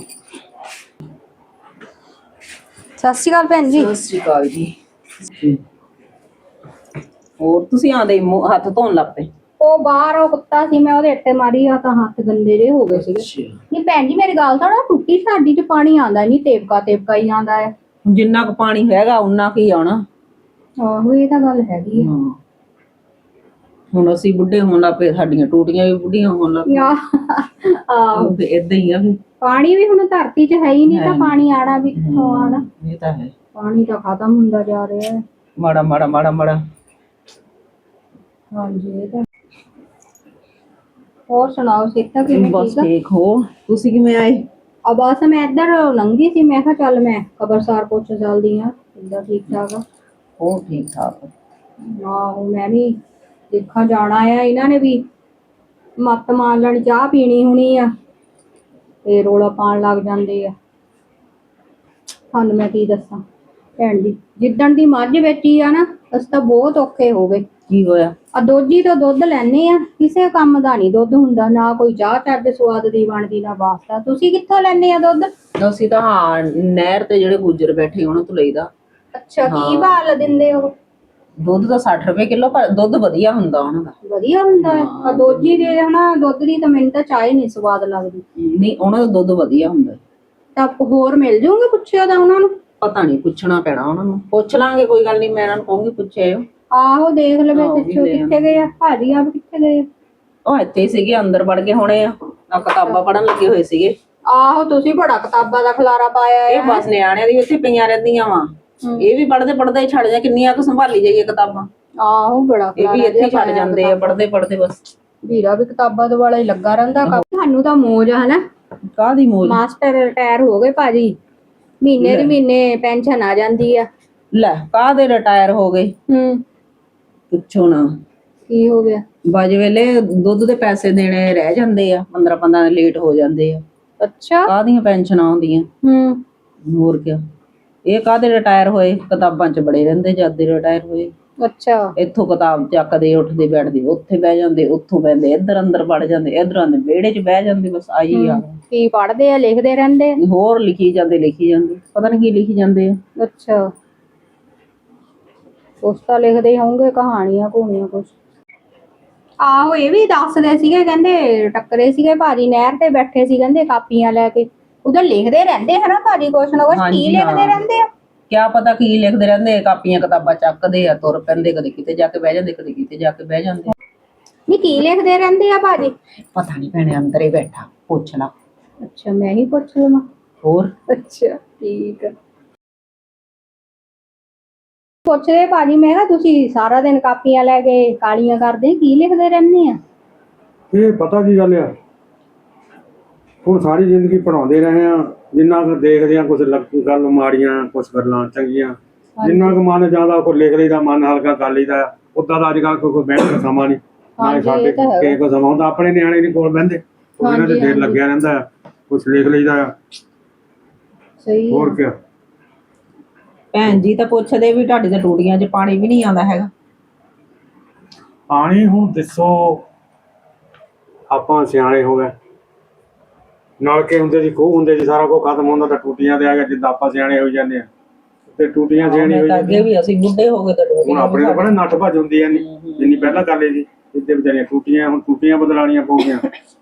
ਸਤਿ ਸ਼੍ਰੀ ਅਕਾਲ ਭੈਣ ਜੀ। ਸਤਿ ਸ਼੍ਰੀ ਅਕਾਲ ਜੀ। ਹੋਰ ਤੁਸੀਂ ਆਂਦੇ ਹੱਥ ਧੋਣ ਲੱਗ ਪਏ? ਉਹ ਬਾਹਰ ਉਹ ਕੁੱਤਾ ਸੀ ਮੈਂ ਉਹਦੇ ਇੱਟੇ ਮਾਰੀ ਆ ਤਾਂ ਹੱਥ ਗੰਦੇ ਜੇ ਹੋ ਗਏ ਸੀਗੇ। ਨਹੀਂ ਭੈਣ ਜੀ ਮੇਰੀ ਗੱਲ ਸੁਣੋ ਟੁੱਟੀ ਸਾਡੀ ਚ ਪਾਣੀ ਆਂਦਾ ਨਹੀਂ ਤੇਪਕਾ ਤੇਪਕਾ ਹੀ ਆਂਦਾ ਹੈ। ਜਿੰਨਾ ਕੁ ਪਾਣੀ ਹੈਗਾ ਉਨਾ ਕੁ ਹੀ ਆਉਣਾ। ਆਹੋ ਇਹ ਤਾਂ ਗੱਲ ਹੈਗੀ ਹਾਂ। ਹੁਣ ਅਸੀਂ ਬੁੱਢੇ ਹੋਣ ਲੱਗ ਪਏ ਸਾਡੀਆਂ ਟੂਟੀਆਂ ਵੀ ਬੁੱਢੀਆਂ ਹੋਣ ਲੱਗ ਯਾ ਆਹੋ। ਪਈਆਂ ਇਦਾਂ ਹੀ ਆ ਵੀ। ਪਾਣੀ ਵੀ ਹੁਣ ਧਰਤੀ 'ਚ ਹੈ ਹੀ ਨਹੀਂ ਤਾਂ ਪਾਣੀ ਆਣਾ ਵੀ ਕਿੱਥੋਂ ਆਣਾ? ਇਹ ਤਾਂ ਹੈ। ਪਾਣੀ ਤਾਂ ਖਤਮ ਹੁੰਦਾ ਜਾ ਰਿਹਾ ਹੈ। ਮਾੜਾ ਮਾੜਾ ਮਾੜਾ ਮਾੜਾ। ਹਾਂਜੀ ਇਹ ਤਾਂ ਹੋਰ ਸੁਣਾਓ ਸਿੱਧਾ ਕਿਵੇਂ ਬਸ ਠੀਕ ਹੋ ਤੁਸੀਂ ਕਿਵੇਂ ਆਏ? ਆ ਬਸ ਮੈਂ ਇੱਧਰ ਲੰਘੀ ਸੀ ਮੈਂ ਕਿਹਾ ਚੱਲ ਮੈਂ ਖਬਰਸਾਰ ਪੁੱਛ ਚੱਲਦੀ ਆ ਕਿੱਦਾਂ ਠੀਕ ਠਾਕ ਆ? ਉਹ ਠੀਕ ਠਾਕ ਆਹੋ ਮੈਂ ਵੀ ਦੇਖਾਂ ਜਾਣਾ ਆ ਇਹਨਾਂ ਨੇ ਵੀ ਮੱਤ ਮਾਰ ਲੈਣੀ ਚਾਹ ਪੀਣੀ ਹੋਣੀ ਆ ਤੇ ਰੋਲਾ ਪਾਣ ਲੱਗ ਜਾਂਦੇ ਆ। ਤੁਹਾਨੂੰ ਮੈਂ ਕੀ ਦੱਸਾਂ ਭੈਣ ਜੀ ਜਿੱਦਣ ਦੀ ਮੱਝ ਵੇਚੀ ਆ ਨਾ ਅਸੀਂ ਤਾਂ ਬਹੁਤ ਔਖੇ ਹੋ ਗਏ। ਕੀ ਹੋਇਆ? ਆ ਦੋਜੀ ਤੋਂ ਦੁੱਧ ਲੈਣੇ ਆ ਕਿਸੇ ਕੰਮ ਦਾ ਨਹੀਂ ਦੁੱਧ ਹੁੰਦਾ ਨਾ ਕੋਈ ਚਾਹ ਚੱਜ ਸਵਾਦ ਦੀ ਬਣਦੀ ਨਾ ਵਾਸਤਾ। ਤੁਸੀਂ ਕਿੱਥੋਂ ਲੈਣੇ ਆ ਦੁੱਧ? ਅਸੀਂ ਤਾਂ ਹਾਂ ਨਹਿਰ ਤੇ ਜਿਹੜੇ ਗੁੱਜਰ ਬੈਠੇ ਉਹਨਾਂ ਤੋਂ ਲਈਦਾ ਅੱਛਾ ਕੀ ਭਾਅ ਦਿੰਦੇ ਹੋ ਦੁੱਧ ਤਾਂ 60 ਰੁਪਏ ਕਿਲੋ ਪਰ ਦੁੱਧ ਵਧੀਆ ਹੁੰਦਾ ਉਹਨਾਂ ਦਾ। ਵਧੀਆ ਹੁੰਦਾ ਹੈ। ਆ ਦੋਜੀ ਦੇ ਹਨਾ ਦੁੱਧ ਦੀ ਤਾਂ ਮੈਨੂੰ ਤਾਂ ਚਾਹ ਹੀ ਨਹੀਂ ਸਵਾਦ ਲੱਗਦੀ। ਨਹੀਂ ਉਹਨਾਂ ਦਾ ਦੁੱਧ ਵਧੀਆ ਹੁੰਦਾ। ਤਾਂ ਹੋਰ ਮਿਲ ਜਾਓਗੇ ਪੁੱਛਿਆ ਤਾਂ ਉਹਨਾਂ ਨੂੰ? ਪਤਾ ਨਹੀਂ ਪੁੱਛਣਾ ਪੈਣਾ ਉਹਨਾਂ ਨੂੰ। ਪੁੱਛ ਲਾਂਗੇ ਕੋਈ ਗੱਲ ਨਹੀਂ ਮੈਂ ਇਹਨਾਂ ਨੂੰ ਕਹੂੰਗੀ ਪੁੱਛਿਓ ਆਹੋ ਦੇਖ ਲਵੇ ਆਹੋ, ਲੈ ਕਿੱਥੇ ਗਏ ਆ। ਭਾਜੀ ਆਪ ਕਿੱਥੇ ਗਏ ਆ? ਉਹ ਇੱਥੇ ਹੀ ਸੀਗੇ ਅੰਦਰ ਵੜ ਕੇ ਹੋਣੇ ਆ। ਆ ਕਿਤਾਬਾਂ ਪੜਨ ਲੱਗੇ ਹੋਏ ਸੀਗੇ। ਆਹੋ ਤੁਸੀਂ ਬੜਾ ਕਿਤਾਬਾਂ ਦਾ ਖਲਾਰਾ ਪਾਇਆ ਇਹ ਬਸ ਨਿਆਣਿਆਂ ਦੀ ਇੱਥੇ ਪਈਆਂ ਰਹਿੰਦੀਆਂ ਵਾ। ਇਹ ਵੀ ਪੜਦੇ ਪੜਦੇ ਹੀ ਛੱਡ ਜਾ ਕਿੰਨੀਆਂ ਕੁ ਸੰਭਾਲੀ ਜਾਈਏ ਕਿਤਾਬਾਂ। ਆਹੋ ਬੜਾ ਇਹ ਵੀ ਇੱਥੇ ਹੀ ਛੱਡ ਜਾਂਦੇ ਆ ਪੜਦੇ ਪੜਦੇ ਬਸ। ਵੀਰਾ ਵੀ ਕਿਤਾਬਾਂ ਦੇ ਵਾਲਾ ਹੀ ਲੱਗਾ ਰਹਿੰਦਾ ਕੰਮ। ਤੁਹਾਨੂੰ ਤਾਂ ਮੋਜ ਆ ਹਨਾ? ਕਾਹਦੀ ਮੋਜ? ਮਾਸਟਰ ਰਿਟਾਇਰ ਹੋ ਗਏ ਭਾਜੀ। ਮਹੀਨੇ ਦੇ ਮਹੀਨੇ ਪੈਨਸ਼ਨ ਆ ਜਾਂਦੀ ਆ। ਲੈ ਕਾਹਦੇ ਰਿਟਾਇਰ ਹੋ ਗਏ? ਹੂੰ। ਪੁੱਛੋ ਨਾ। ਕੀ ਹੋ ਗਿਆ? ਬਾਜ ਵੇਲੇ ਦੁੱਧ ਦੇ ਪੈਸੇ ਦੇਣੇ ਰਹਿ ਜਾਂਦੇ ਆ 15 15 ਲੇਟ ਹੋ ਜਾਂਦੇ ਆ। ਅੱਛਾ। ਕਾਹਦੀਆਂ ਪੈਨਸ਼ਨਾਂ ਆਉਂਦੀਆਂ? ਹੂੰ। ਹੋਰ ਕੀ ਇਹ ਕਾਹਦੇ ਰਿਟਾਇਰ ਹੋਏ? ਕਿਤਾਬਾਂ 'ਚ ਬੜੇ ਰਹਿੰਦੇ ਜਦ ਦੇ ਰਿਟਾਇਰ ਹੋਏ। ਅੱਛਾ। ਇੱਥੋਂ ਕਿਤਾਬ ਚੱਕਦੇ ਉੱਠਦੇ ਬੈਠਦੇ ਉੱਥੇ ਬਹਿ ਜਾਂਦੇ ਉੱਥੋਂ ਬਹਿੰਦੇ ਇੱਧਰ ਅੰਦਰ ਵੜ ਜਾਂਦੇ ਇੱਧਰ ਆਂਦੇ ਵਿਹੜੇ 'ਚ ਬਹਿ ਜਾਂਦੇ ਬਸ ਆਹੀ ਆ ਕੀ ਪੜ੍ਹਦੇ ਆ ਲਿਖਦੇ ਰਹਿੰਦੇ? ਆ? ਹੋਰ ਲਿਖੀ ਜਾਂਦੇ ਲਿਖੀ ਜਾਂਦੇ ਪਤਾ ਨਹੀਂ ਕੀ ਲਿਖੀ ਜਾਂਦੇ ਆ। ਅੱਛਾ। ਕੁਛ ਤਾਂ ਲਿਖਦੇ ਹੀ ਹੋਣਗੇ ਕਹਾਣੀਆਂ ਕਹਾਣੀਆਂ ਕੁਛ। ਆਹੋ ਇਹ ਵੀ ਦੱਸਦੇ ਸੀਗੇ ਕਹਿੰਦੇ ਟੱਕਰੇ ਸੀਗੇ ਭਾਜੀ ਨਹਿਰ ਤੇ ਬੈਠੇ ਸੀ ਕਹਿੰਦੇ ਕਾਪੀਆਂ ਲੈ ਕੇ। ਉਧਰ ਲਿਖਦੇ ਰਹਿੰਦੇ ਹਨਾ ਭਾਜੀ ਕੁਛ ਨਾ ਕੁਛ ਕੀ ਹਾਂਜੀ, ਲਿਖਦੇ ਹਾਂ। ਰਹਿੰਦੇ ਆ? ਕਿਆ ਪਤਾ ਕੀ ਲਿਖਦੇ ਰਹਿੰਦੇ ਆ, ਕਾਪੀਆਂ ਕਿਤਾਬਾਂ ਚੱਕਦੇ ਆ ਤੁਰ ਪੈਂਦੇ ਕਦੇ ਕਿਤੇ ਜਾ ਕੇ ਬਹਿ ਜਾਂਦੇ ਕਦੇ ਕਿਤੇ ਜਾ ਕੇ ਬਹਿ ਜਾਂਦੇ। ਨਹੀਂ ਕੀ ਲਿਖਦੇ ਰਹਿੰਦੇ ਆ ਭਾਜੀ? ਪਤਾ ਨਹੀਂ ਭੈਣੇ ਅੰਦਰ ਹੀ ਬੈਠਾ ਪੁੱਛ ਲਾ। ਅੱਛਾ ਮੈਂ ਹੀ ਪੁੱਛ ਲਵਾਂ। ਹੋਰ? ਅੱਛਾ ਠੀਕ ਆ। ਪੁੱਛਦੇ ਭਾਜੀ ਮੈਂ ਕਿਹਾ ਤੁਸੀਂ ਸਾਰਾ ਦਿਨ ਕਾਪੀਆਂ ਲੈ ਕੇ ਕਾਲੀਆਂ ਕਰਦੇ ਕੀ ਲਿਖਦੇ ਰਹਿੰਦੇ ਆ? ਇਹ ਪਤਾ ਕੀ ਗੱਲ ਆ? ਹੁਣ ਸਾਰੀ ਜ਼ਿੰਦਗੀ ਪੜਾਉਂਦੇ ਰਹੇ ਆ ਜਿੰਨਾ ਕੁ ਦੇਖਦੇ ਆ ਕੁਝ ਗੱਲ ਮਾੜੀਆਂ ਕੁਝ ਗੱਲਾਂ ਚੰਗੀਆਂ। ਜਿੰਨਾ ਕੁ ਮਨ ਜਾਂਦਾ ਕੋਈ ਲਿਖ ਲਈਦਾ ਮਨ ਹਲਕਾ ਕਰ ਲਈਦਾ ਉਦਾਂ ਦਾ ਅੱਜ ਕੱਲ ਕੋਈ ਬੈਠ ਦਾ ਸਮਾਂ ਨਹੀਂ। ਹਾਂਜੀ, ਸਾਡੇ। ਕਿਸੇ ਕੋ ਸਮਾਂ ਹੁੰਦਾ ਆਪਣੇ ਨਿਆਣੇ ਨਹੀਂ ਕੋਲ ਬਹਿੰਦੇ। ਉਹ ਇਹਨਾਂ ਦੇ ਦਿਲ ਲੱਗਿਆ ਰਹਿੰਦਾ ਕੁਝ ਲਿਖ ਲਈਦਾ। ਸਹੀ ਹੋਰ ਕੀ ਭੈਣ ਜੀ ਤਾਂ ਪੁੱਛਦੇ ਵੀ ਤੁਹਾਡੀ ਤਾਂ ਟੂਟੀਆਂ 'ਚ ਪਾਣੀ ਵੀ ਨਹੀਂ ਆਉਂਦਾ ਹੈਗਾ। ਪਾਣੀ ਹੁਣ ਦੱਸੋ ਆਪਾਂ ਸਿਆਣੇ ਹੋ ਗਏ। ਨਲਕੇ ਹੁੰਦੇ ਸੀ ਖੂਹ ਹੁੰਦੇ ਸੀ ਸਾਰਾ ਕੁਝ ਖਤਮ ਹੁੰਦਾ ਤਾਂ ਟੂਟੀਆਂ ਤੇ ਆ ਗਿਆ ਜਿੱਦਾਂ ਆਪਾਂ ਸਿਆਣੇ ਹੋਈ ਜਾਂਦੇ ਆ। ਤੇ ਟੂਟੀਆਂ ਸਿਆਣੀ ਤਾਂ ਜਾਂਦੀ ਅੱਗੇ ਵੀ ਅਸੀਂ ਬੁੱਢੇ ਹੋ ਗਏ ਤਾਂ ਹੁਣ ਆਪਣੇ ਤਾਂ ਬੜਾ ਨੱਠ ਭੱਜ ਹੁੰਦੀ ਐ ਨਹੀਂ ਜਿੰਨੀ ਪਹਿਲਾਂ ਕਰ ਲਈ ਸੀ ਇੱਥੇ ਵਿਚਾਰੀਆਂ ਟੂਟੀਆਂ ਹੁਣ ਟੂਟੀਆਂ ਬਦਲਾਣੀਆਂ ਪਊਗੀਆਂ।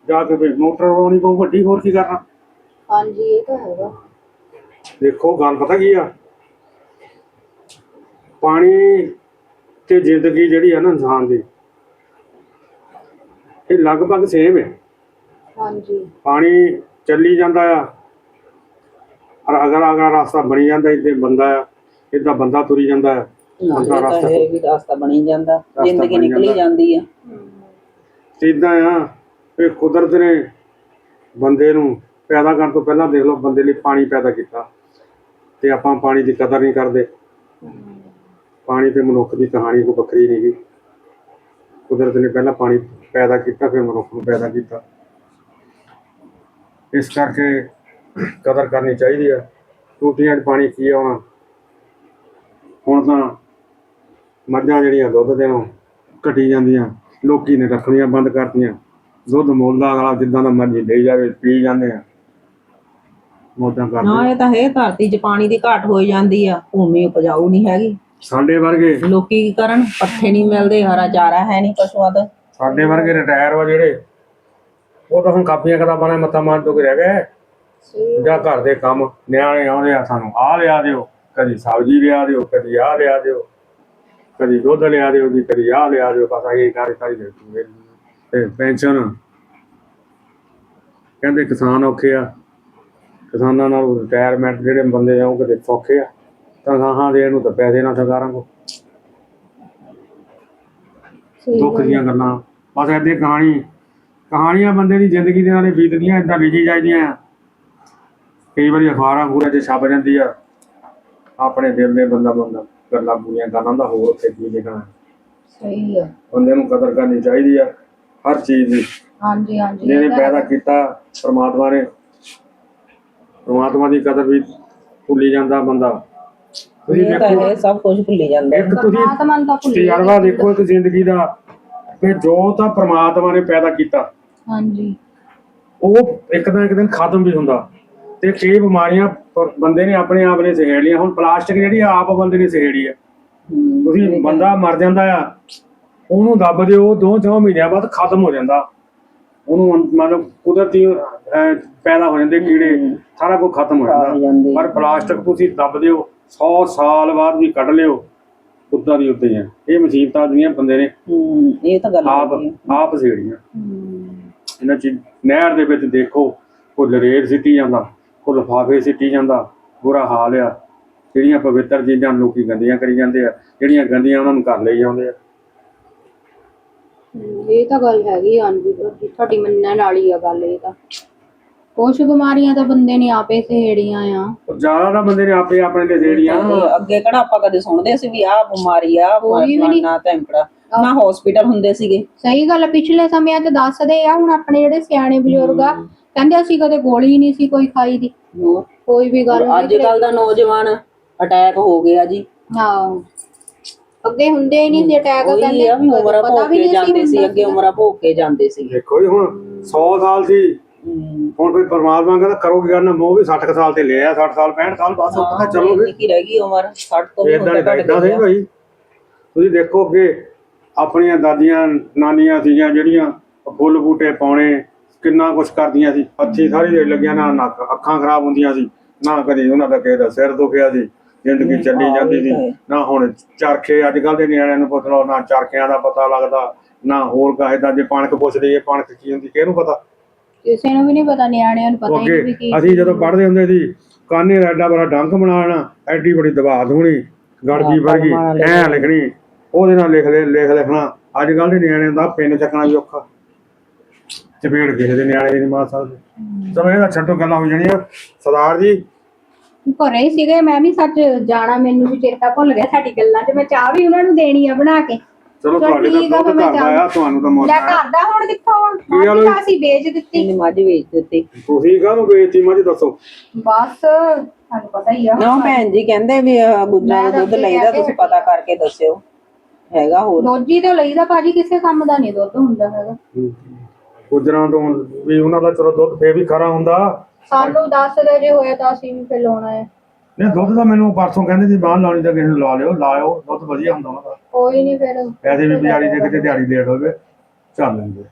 ਜਾ ਕੇ ਫਿਰ ਮੋਟਰ ਲਾਉਣੀ ਪਊ ਵੱਡੀ ਹੋਰ ਕੀ ਕਰਨਾ? ਹਾਂਜੀ ਇਹ ਤਾਂ ਹੈਗਾ। ਦੇਖੋ ਗੱਲ ਪਤਾ ਕੀ ਆ? ਪਾਣੀ ਤੇ ਜ਼ਿੰਦਗੀ ਜਿਹੜੀ ਆ ਨਾ ਇਨਸਾਨ ਦੀ ਇਹ ਲਗਭਗ ਸੇਮ ਹੈ ਹਾਂਜੀ। ਪਾਣੀ ਚੱਲੀ ਜਾਂਦਾ ਆ। ਔਰ ਅਗਰ ਅਗਰ ਰਸਤਾ ਬਣੀ ਜਾਂਦਾ ਇੱਥੇ ਬੰਦਾ ਆ ਇਦਾਂ ਬੰਦਾ ਤੁਰੀ ਜਾਂਦਾ ਆ। ਬੰਦਾ ਰਸਤਾ ਹੈ ਵੀ ਰਸਤਾ ਬਣੀ ਜਾਂਦਾ ਜ਼ਿੰਦਗੀ ਨਿਕਲੀ ਜਾਂਦਾ। ਜਾਂਦੀ ਆ। ਤੇ ਇਦਾਂ ਆ ਇਹ ਕੁਦਰਤ ਨੇ ਬੰਦੇ ਨੂੰ ਪੈਦਾ ਕਰਨ ਤੋਂ ਪਹਿਲਾਂ ਦੇਖ ਲਓ ਬੰਦੇ ਲਈ ਪਾਣੀ ਪੈਦਾ ਕੀਤਾ। ਤੇ ਆਪਾਂ ਪਾਣੀ ਦੀ ਕਦਰ ਨਹੀਂ ਕਰਦੇ। ਪਾਣੀ ਤੇ ਮਨੁੱਖ ਦੀ ਕਹਾਣੀ ਕੋਈ ਵੱਖਰੀ ਨਹੀਂ ਗੀ। ਕੁਦਰਤ ਨੇ ਪਹਿਲਾਂ ਪਾਣੀ ਪੈਦਾ ਕੀਤਾ ਫਿਰ ਮਨੁੱਖ ਨੂੰ ਪੈਦਾ ਕੀਤਾ। ਇਸ ਕਰਕੇ ਕਦਰ ਕਰਨੀ ਚਾਹੀਦੀ ਆ। ਟੂਟੀਆਂ 'ਚ ਪਾਣੀ ਕੀ ਆਉਣਾ? ਹੁਣ ਤਾਂ ਮੱਝਾਂ ਜਿਹੜੀਆਂ ਦੁੱਧ ਦੇਣੋਂ ਘਟੀ ਜਾਂਦੀਆਂ ਲੋਕੀ ਨੇ ਰੱਖਣੀਆਂ ਬੰਦ ਕਰਤੀਆਂ। ਦੁੱਧ ਮੁੱਲ ਦਾ ਅਗਲਾ ਜਿੱਦਾਂ ਦਾ ਮਰਜ਼ੀ ਲਈ ਜਾਵੇ ਪੀ ਜਾਂਦੇ ਆ। ਮੋਦਾਂ ਨਾ ਕਰਦੇ ਇਹ ਤਾਂ ਹੈ ਧਰਤੀ 'ਚ ਪਾਣੀ ਦੀ ਘਾਟ ਹੋਈ ਜਾਂਦੀ ਆ ਭੂਮੀ ਉਪਜਾਊ ਨਹੀਂ ਹੈਗੀ। ਸਾਡੇ ਵਰਗੇ ਲੋਕੀ ਕੀ ਕਰਨ? ਪੱਠੇ ਨਹੀਂ ਮਿਲਦੇ ਹਰਾ ਚਾਰਾ ਹੈ ਨਹੀਂ ਪਸ਼ੂਆਂ ਦਾ ਸਾਡੇ ਵਰਗੇ ਰਿਟਾਇਰ ਵਾ ਜਿਹੜੇ ਉਹ ਤਾਂ ਹੁਣ ਕਾਪੀਆਂ ਕਿਤਾਬਾਂ ਨਾਲ ਮੱਥਾ ਮਾਰ ਤੋਂ ਰਹਿ ਗਏ। ਜਾਂ ਘਰ ਦੇ ਕੰਮ ਨਿਆਣੇ ਆਉਂਦੇ ਆ ਸਾਨੂੰ ਆਹ ਲਿਆ ਦਿਓ ਕਦੀ ਸਬਜ਼ੀ ਲਿਆ ਦਿਓ ਕਦੀ ਆਹ ਲਿਆ ਦਿਓ ਕਦੀ ਦੁੱਧ ਲਿਆ ਦਿਓ ਜੀ ਕਦੀ ਆਹ ਲਿਆ ਦਿਓ ਬਸ ਇਹ ਕਾਰੀ ਸਾਰੀ ਦੇ ਤੇ ਪੈਨਸ਼ਨ ਕਹਿੰਦੇ ਕਿਸਾਨ ਔਖੇ ਆ। ਕਿਸਾਨਾਂ ਨਾਲ ਰਿਟਾਇਰਮੈਂਟ ਜਿਹੜੇ ਬੰਦੇ ਆ ਉਹ ਕਿਤੇ ਸੌਖੇ ਆ। ਤਨਖਾਹਾਂ ਦੇਣ ਨੂੰ ਤਾਂ ਪੈਸੇ ਨਾ ਸਰਕਾਰਾਂ ਕੋ ਦੁੱਖ ਦੀਆਂ ਗੱਲਾਂ। ਬਸ ਹੀ ਕਹਾਣੀ। ਕਹਾਣੀਆਂ ਬੰਦੇ ਦੀ ਜ਼ਿੰਦਗੀ ਦੇ ਨਾਲੇ ਬੀਤਦੀਆਂ ਏਦਾਂ ਲਿਖੀ ਜਾਂਦੀਆਂ ਆ ਕਈ ਵਾਰੀ ਅਖਬਾਰਾਂ ਪੂਰਾ ਚ ਛਪ ਜਾਂਦੀ ਆ। ਆਪਣੇ ਦਿਲ ਦੇ ਬੰਦਾ ਬੰਦਾ ਗੱਲਾਂ ਪੂਰੀਆਂ ਕਰਨ ਦਾ ਹੋਰ ਉੱਥੇ ਕੀ ਲਿਖਣਾ। ਸਹੀ ਆ। ਬੰਦੇ ਨੂੰ ਕਦਰ ਕਰਨੀ ਚਾਹੀਦੀ ਆ ਹਰ ਚੀਜ਼ ਦੀ। ਹਾਂਜੀ ਹਾਂਜੀ। ਜਿਹਨੇ ਤਾਂ ਪੈਦਾ ਕੀਤਾ ਪ੍ਰਮਾਤਮਾ ਨੇ। ਪ੍ਰਮਾਤਮਾ ਦੀ ਕਦਰ ਵੀ ਭੁੱਲੀ ਜਾਂਦਾ ਬੰਦਾ। ਤੁਸੀਂ ਇਹ ਤਾਂ ਦੇਖੋ ਸਭ ਕੁਝ ਭੁੱਲੀ ਜਾਂਦਾ। ਇੱਕ ਤੁਸੀਂ ਪਰਮਾਤਮਾ ਨੂੰ ਤਾਂ ਭੁੱਲ ਤਜਰਬਾ ਦੇਖੋ ਇੱਕ ਜ਼ਿੰਦਗੀ ਦਾ ਕਿ ਜੋ ਤਾਂ ਪ੍ਰਮਾਤਮਾ ਨੇ ਪੈਦਾ ਕੀਤਾ ਹਾਂਜੀ। ਉਹ ਇੱਕ ਨਾ ਇੱਕ ਦਿਨ ਖਤਮ ਵੀ ਹੁੰਦਾ। ਤੇ ਕਈ ਬਿਮਾਰੀਆਂ ਬੰਦੇ ਨੇ ਆਪਣੇ ਆਪ ਨੇ ਸਹੇੜ ਲਈਆਂ। ਹੁਣ ਪਲਾਸਟਿਕ ਜਿਹੜੀ ਆ, ਆਪ ਬੰਦੇ ਨੇ ਸਹੇੜੀ ਆ। ਹੂੰ, ਤੁਸੀਂ ਬੰਦਾ ਮਰ ਜਾਂਦਾ ਆ ਉਹਨੂੰ ਦੱਬ ਦਿਓ ਦੋ ਚੌ ਮਹੀਨਿਆਂ ਬਾਅਦ ਖਤਮ ਹੋ ਜਾਂਦਾ। ਉਹਨੂੰ ਮਤਲਬ ਕੁਦਰਤੀ ਅਹ, ਪੈਦਾ ਹੋ ਜਾਂਦੇ ਕੀੜੇ ਸਾਰਾ ਕੁਝ ਖਤਮ ਹੋ ਹੋ ਜਾਂਦਾ। ਜਾਂਦੇ। ਪਰ ਪਲਾਸਟਿਕ ਤੁਸੀਂ ਦੱਬ ਦਿਓ 100 ਸਾਲ ਬਾਅਦ ਵੀ ਕੱਢ ਲਿਓ ਉੱਦਾਂ ਦੀ ਹੀ ਆ। ਇਹ ਮੁਸੀਬਤਾਂ ਜਿਹੜੀਆਂ ਬੰਦੇ ਨੇ ਹੂੰ ਇਹ ਤਾਂ ਗੱਲ ਆਪ ਹੈਗੀ ਆਪ ਸੇੜੀਆਂ ਹਮ, ਇਹਨਾਂ ਚ ਨਹਿਰ ਦੇ ਵਿੱਚ ਦੇਖੋ ਕੋਈ ਲਰੇਰ ਸਿੱਟੀ ਜਾਂਦਾ ਕੋਈ ਲਿਫਾਫੇ ਸਿੱਟੀ ਜਾਂਦਾ ਬੁਰਾ ਹਾਲ ਆ। ਜਿਹੜੀਆਂ ਪਵਿੱਤਰ ਚੀਜ਼ਾਂ ਲੋਕੀ ਗੰਦੀਆਂ ਕਰੀ ਜਾਂਦੇ ਆ ਜਿਹੜੀਆਂ ਗੰਦੀਆਂ ਉਹਨਾਂ ਨੂੰ ਕਰ ਲਈ ਜਾਂਦੇ ਆ। ਇਹ ਤਾਂ ਗੱਲ ਹੈਗੀ ਆ, ਹਾਂਜੀ ਤੁਹਾਡੀ ਤੁਹਾਡੀ ਮੰਨਣ ਵਾਲੀ ਆ ਗੱਲ ਇਹ ਤਾਂ। ਕੁਛ ਬਿਮਾਰੀਆਂ ਤਾਂ ਬੰਦੇ ਨੇ ਆਪੇ ਸਹੇੜੀਆਂ ਆ। ਉਹ ਜ਼ਿਆਦਾ ਤਾਂ ਬੰਦੇ ਨੇ ਆਪੇ ਆਪਣੇ ਤੇ ਜਿਹੜੀਆਂ ਇਹ ਅੱਗੇ ਕਿਹੜਾ ਆਪਾਂ ਕਦੇ ਸੁਣਦੇ ਸੀ ਵੀ ਆਹ ਬਿਮਾਰੀ ਆ ਕੋਈ ਵੀ ਨਹੀਂ। ਨਾ ਧੈਂਕੜਾ ਨਾ ਹਸਪੀਟਲ ਹੁੰਦੇ ਸੀਗੇ। ਸਹੀ ਗੱਲ ਆ, ਪਿਛਲੇ ਸਮਿਆਂ 'ਚ ਦੱਸਦੇ ਆ ਹੁਣ ਆਪਣੇ ਜਿਹੜੇ ਸਿਆਣੇ ਬਜ਼ੁਰਗ ਆ ਕਹਿੰਦੇ ਅਸੀਂ ਕਦੇ ਗੋਲੀ ਨਹੀਂ ਸੀ ਕੋਈ ਖਾਈ ਦੀ। ਹੋਰ? ਕੋਈ ਵੀ ਗੱਲ ਅੱਜ ਕੱਲ ਦਾ ਨੌਜਵਾਨ ਅਟੈਕ ਹੋ ਗਿਆ ਜੀ। ਹਾਂ। ਅੱਗੇ ਹੁੰਦੇ ਹੀ ਨਹੀਂ ਸੀ ਅਟੈਕ ਉਹੀ ਕਹਿੰਦੇ ਆ ਵੀ ਉਮਰਾਂ ਪਤਾ ਭੋਗ ਵੀ ਕੇ ਨਹੀਂ ਜਾਂਦੇ ਸੀ ਹੁੰਦਾ ਅੱਗੇ ਉਮਰਾਂ ਭੋਗ ਕੇ ਜਾਂਦੇ ਸੀ। ਦੇਖੋ ਜੀ ਹੁਣ 100 ਸਾਲ ਸੀ ਹੁਣ ਕੋਈ ਪਰਮਾਤਮਾ ਕਹਿੰਦਾ ਕਰੋਗੇ ਗੱਲ ਨਾ ਮੋਹ ਵੀ 60 ਕੁ ਸਾਲ ਤੇ ਲਿਆ 60 ਸਾਲ 65 ਸਾਲ ਬਸ ਉਹ ਤਾਂ ਚਲੋਗੇ। ਨਿੱਕੀ ਰਹਿ ਗਈ ਉਮਰ 60 ਤੋਂ ਵੀ ਇਦਾਂ ਹੁੰਦਾ ਘੱਟ ਇਦਾਂ ਗਈ ਨਹੀਂ ਆ। ਭਾਈ। ਤੁਸੀਂ ਦੇਖੋ ਅੱਗੇ ਆਪਣੀਆਂ ਦਾਦੀਆਂ ਨਾਨੀਆਂ ਸੀਗੀਆਂ ਜਿਹੜੀਆਂ ਫੁੱਲ ਬੂਟੇ ਪਾਉਣੇ ਕਿੰਨਾ ਕੁਛ ਕਰਦੀਆਂ ਸੀ। ਹੱਥੀ ਸਾਰੀ ਦਿਹਾੜੀ ਲੱਗੀਆਂ ਨਾ ਨੱਕ ਅੱਖਾਂ ਖਰਾਬ ਹੁੰਦੀਆਂ ਸੀ ਨਾ ਕਦੀ ਉਹਨਾਂ ਦਾ ਕਿਸੇ ਦਾ ਸਿਰ ਦੁਖਿਆ ਸੀ ਜ਼ਿੰਦਗੀ ਚੱਲੀ ਜਾਂਦੀ ਇਹ ਸੀ। ਨਾ ਹੁਣ ਚਰਖੇ ਅੱਜ ਕੱਲ ਦੇ ਨਿਆਣਿਆਂ ਨੂੰ ਪੁੱਛ ਲਓ ਨਾ ਚਰਖਿਆਂ ਦਾ ਪਤਾ ਲੱਗਦਾ ਨਾ ਹੋਰ ਕਾਹੇ ਦਾ ਜੇ ਕਣਕ ਪੁੱਛ ਲਈਏ ਕਣਕ ਕੀ ਹੁੰਦੀ ਕਿਹਨੂੰ ਪਤਾ? ਕਿਸੇ ਨੂੰ ਵੀ ਨਹੀਂ ਪਤਾ ਨਿਆਣਿਆਂ ਨੂੰ ਪਤਾ ਹੀ ਨਹੀਂ ਵੀ ਕੀ ਅਸੀਂ ਜਦੋਂ ਪੜ੍ਹਦੇ ਹੁੰਦੇ ਸੀ ਕਾਨੇ ਦਾ ਐਡਾ ਬੜਾ ਡੰਕ ਬਣਾਉਣਾ ਐਡੀ ਬੜੀ ਦਬਾਤ ਹੋਣੀ ਗੜਜੀ ਵਰਗੀ ਐ ਲਿਖਣੀ। ਉਹਦੇ ਨਾਲ ਲਿਖ ਲੈ ਲਿਖ ਲਿਖਣਾ। ਅੱਜ ਕੱਲ ਦੇ ਨਿਆਣਿਆਂ ਦਾ ਪੈਨ ਚੱਕਣਾ ਵੀ ਔਖਾ। ਚਪੇੜ ਕਿਸੇ ਦੇ ਨਿਆਣੇ ਦੀ ਨਹੀਂ ਮਾਰ ਸਕਦੇ। ਚਲੋ ਇਹਦਾ ਛੱਡੋ ਗੱਲਾਂ ਹੋ ਜਾਣੀਆਂ। ਸਰਦਾਰ ਜੀ। ਘਰੇ ਹੀ ਸੀਗੇ ਮੈਂ ਵੀ ਸੱਚ ਜਾਣਾ ਮੈਨੂੰ ਵੀ ਚੇਤਾ ਭੁੱਲ ਗਿਆ ਸਾਡੀ ਗੱਲਾਂ 'ਚ। ਮੈਂ ਚਾਹ ਵੀ ਉਹਨਾਂ ਨੂੰ ਦੇਣੀ ਆ ਬਣਾ ਕੇ। ਚਲੋ ਤੁਹਾਡੇ ਫਿਰ ਦੁੱਧ ਮੈਂ ਘਰ ਦਾ ਆ ਤੁਹਾਨੂੰ ਤਾਂ ਮੌਤ ਲੈ ਘਰ ਦਾ ਹੁਣ ਕਿੱਥੋਂ ਮੱਝ? ਤਾਂ ਅਸੀਂ ਵੇਚ ਦਿੱਤੀ। ਇਹਨੇ ਮੱਝ ਵੇਚ ਦਿੱਤੀ। ਤੁਸੀਂ ਕਾਹਨੂੰ ਵੇਚੀ ਮੱਝ ਦੱਸੋ। ਬਸ ਤੁਹਾਨੂੰ ਪਤਾ ਹੀ ਆ। ਨਾ ਭੈਣ ਜੀ ਕਹਿੰਦੇ ਵੀ ਆਹ ਗੁੱਜਾਂ ਦਾ ਦੁੱਧ ਲਈਦਾ ਤੁਸੀਂ ਪਤਾ ਕਰਕੇ ਦੱਸਿਓ। ਹੈਗਾ ਹੋਰ। ਰੋਜੀ ਤੋਂ ਲਈਦਾ ਭਾਜੀ ਕਿਸੇ ਕੰਮ ਦਾ ਨਹੀਂ ਦੁੱਧ ਹੁੰਦਾ ਹੈਗਾ। ਗੁਜਰਾਂ ਤੋਂ ਵੀ ਉਹਨਾਂ ਦਾ ਚਲੋ ਦੁੱਧ ਫੇਰ ਵੀ ਖਰਾ ਹੁੰਦਾ। ਸਾਨੂੰ ਦੱਸ ਦੇ ਜੇ ਹੋਇਆ ਤਾਂ ਅਸੀਂ ਵੀ ਫਿਰ ਲਾਉਣਾ ਹੈ। ਨਹੀਂ ਦੁੱਧ ਤਾਂ ਮੈਨੂੰ ਪਰਸੋਂ ਕਹਿੰਦੇ ਸੀ ਬਾਹਰ ਲਾਉਣੀ ਤਾਂ ਕਿਸੇ ਨੂੰ ਲਾ ਲਿਓ ਲਾਇਓ ਦੁੱਧ ਵਧੀਆ ਹੁੰਦਾ ਉਹਨਾਂ ਦਾ। ਕੋਈ ਨਹੀਂ ਫਿਰ। ਪੈਸੇ ਵੀ ਵਿਚਾਰੀ ਦੇ ਕਿਤੇ ਦਿਹਾੜੀ ਲੇਟ ਹੋਵੇ ਚੱਲ ਲੈਂਦੇ।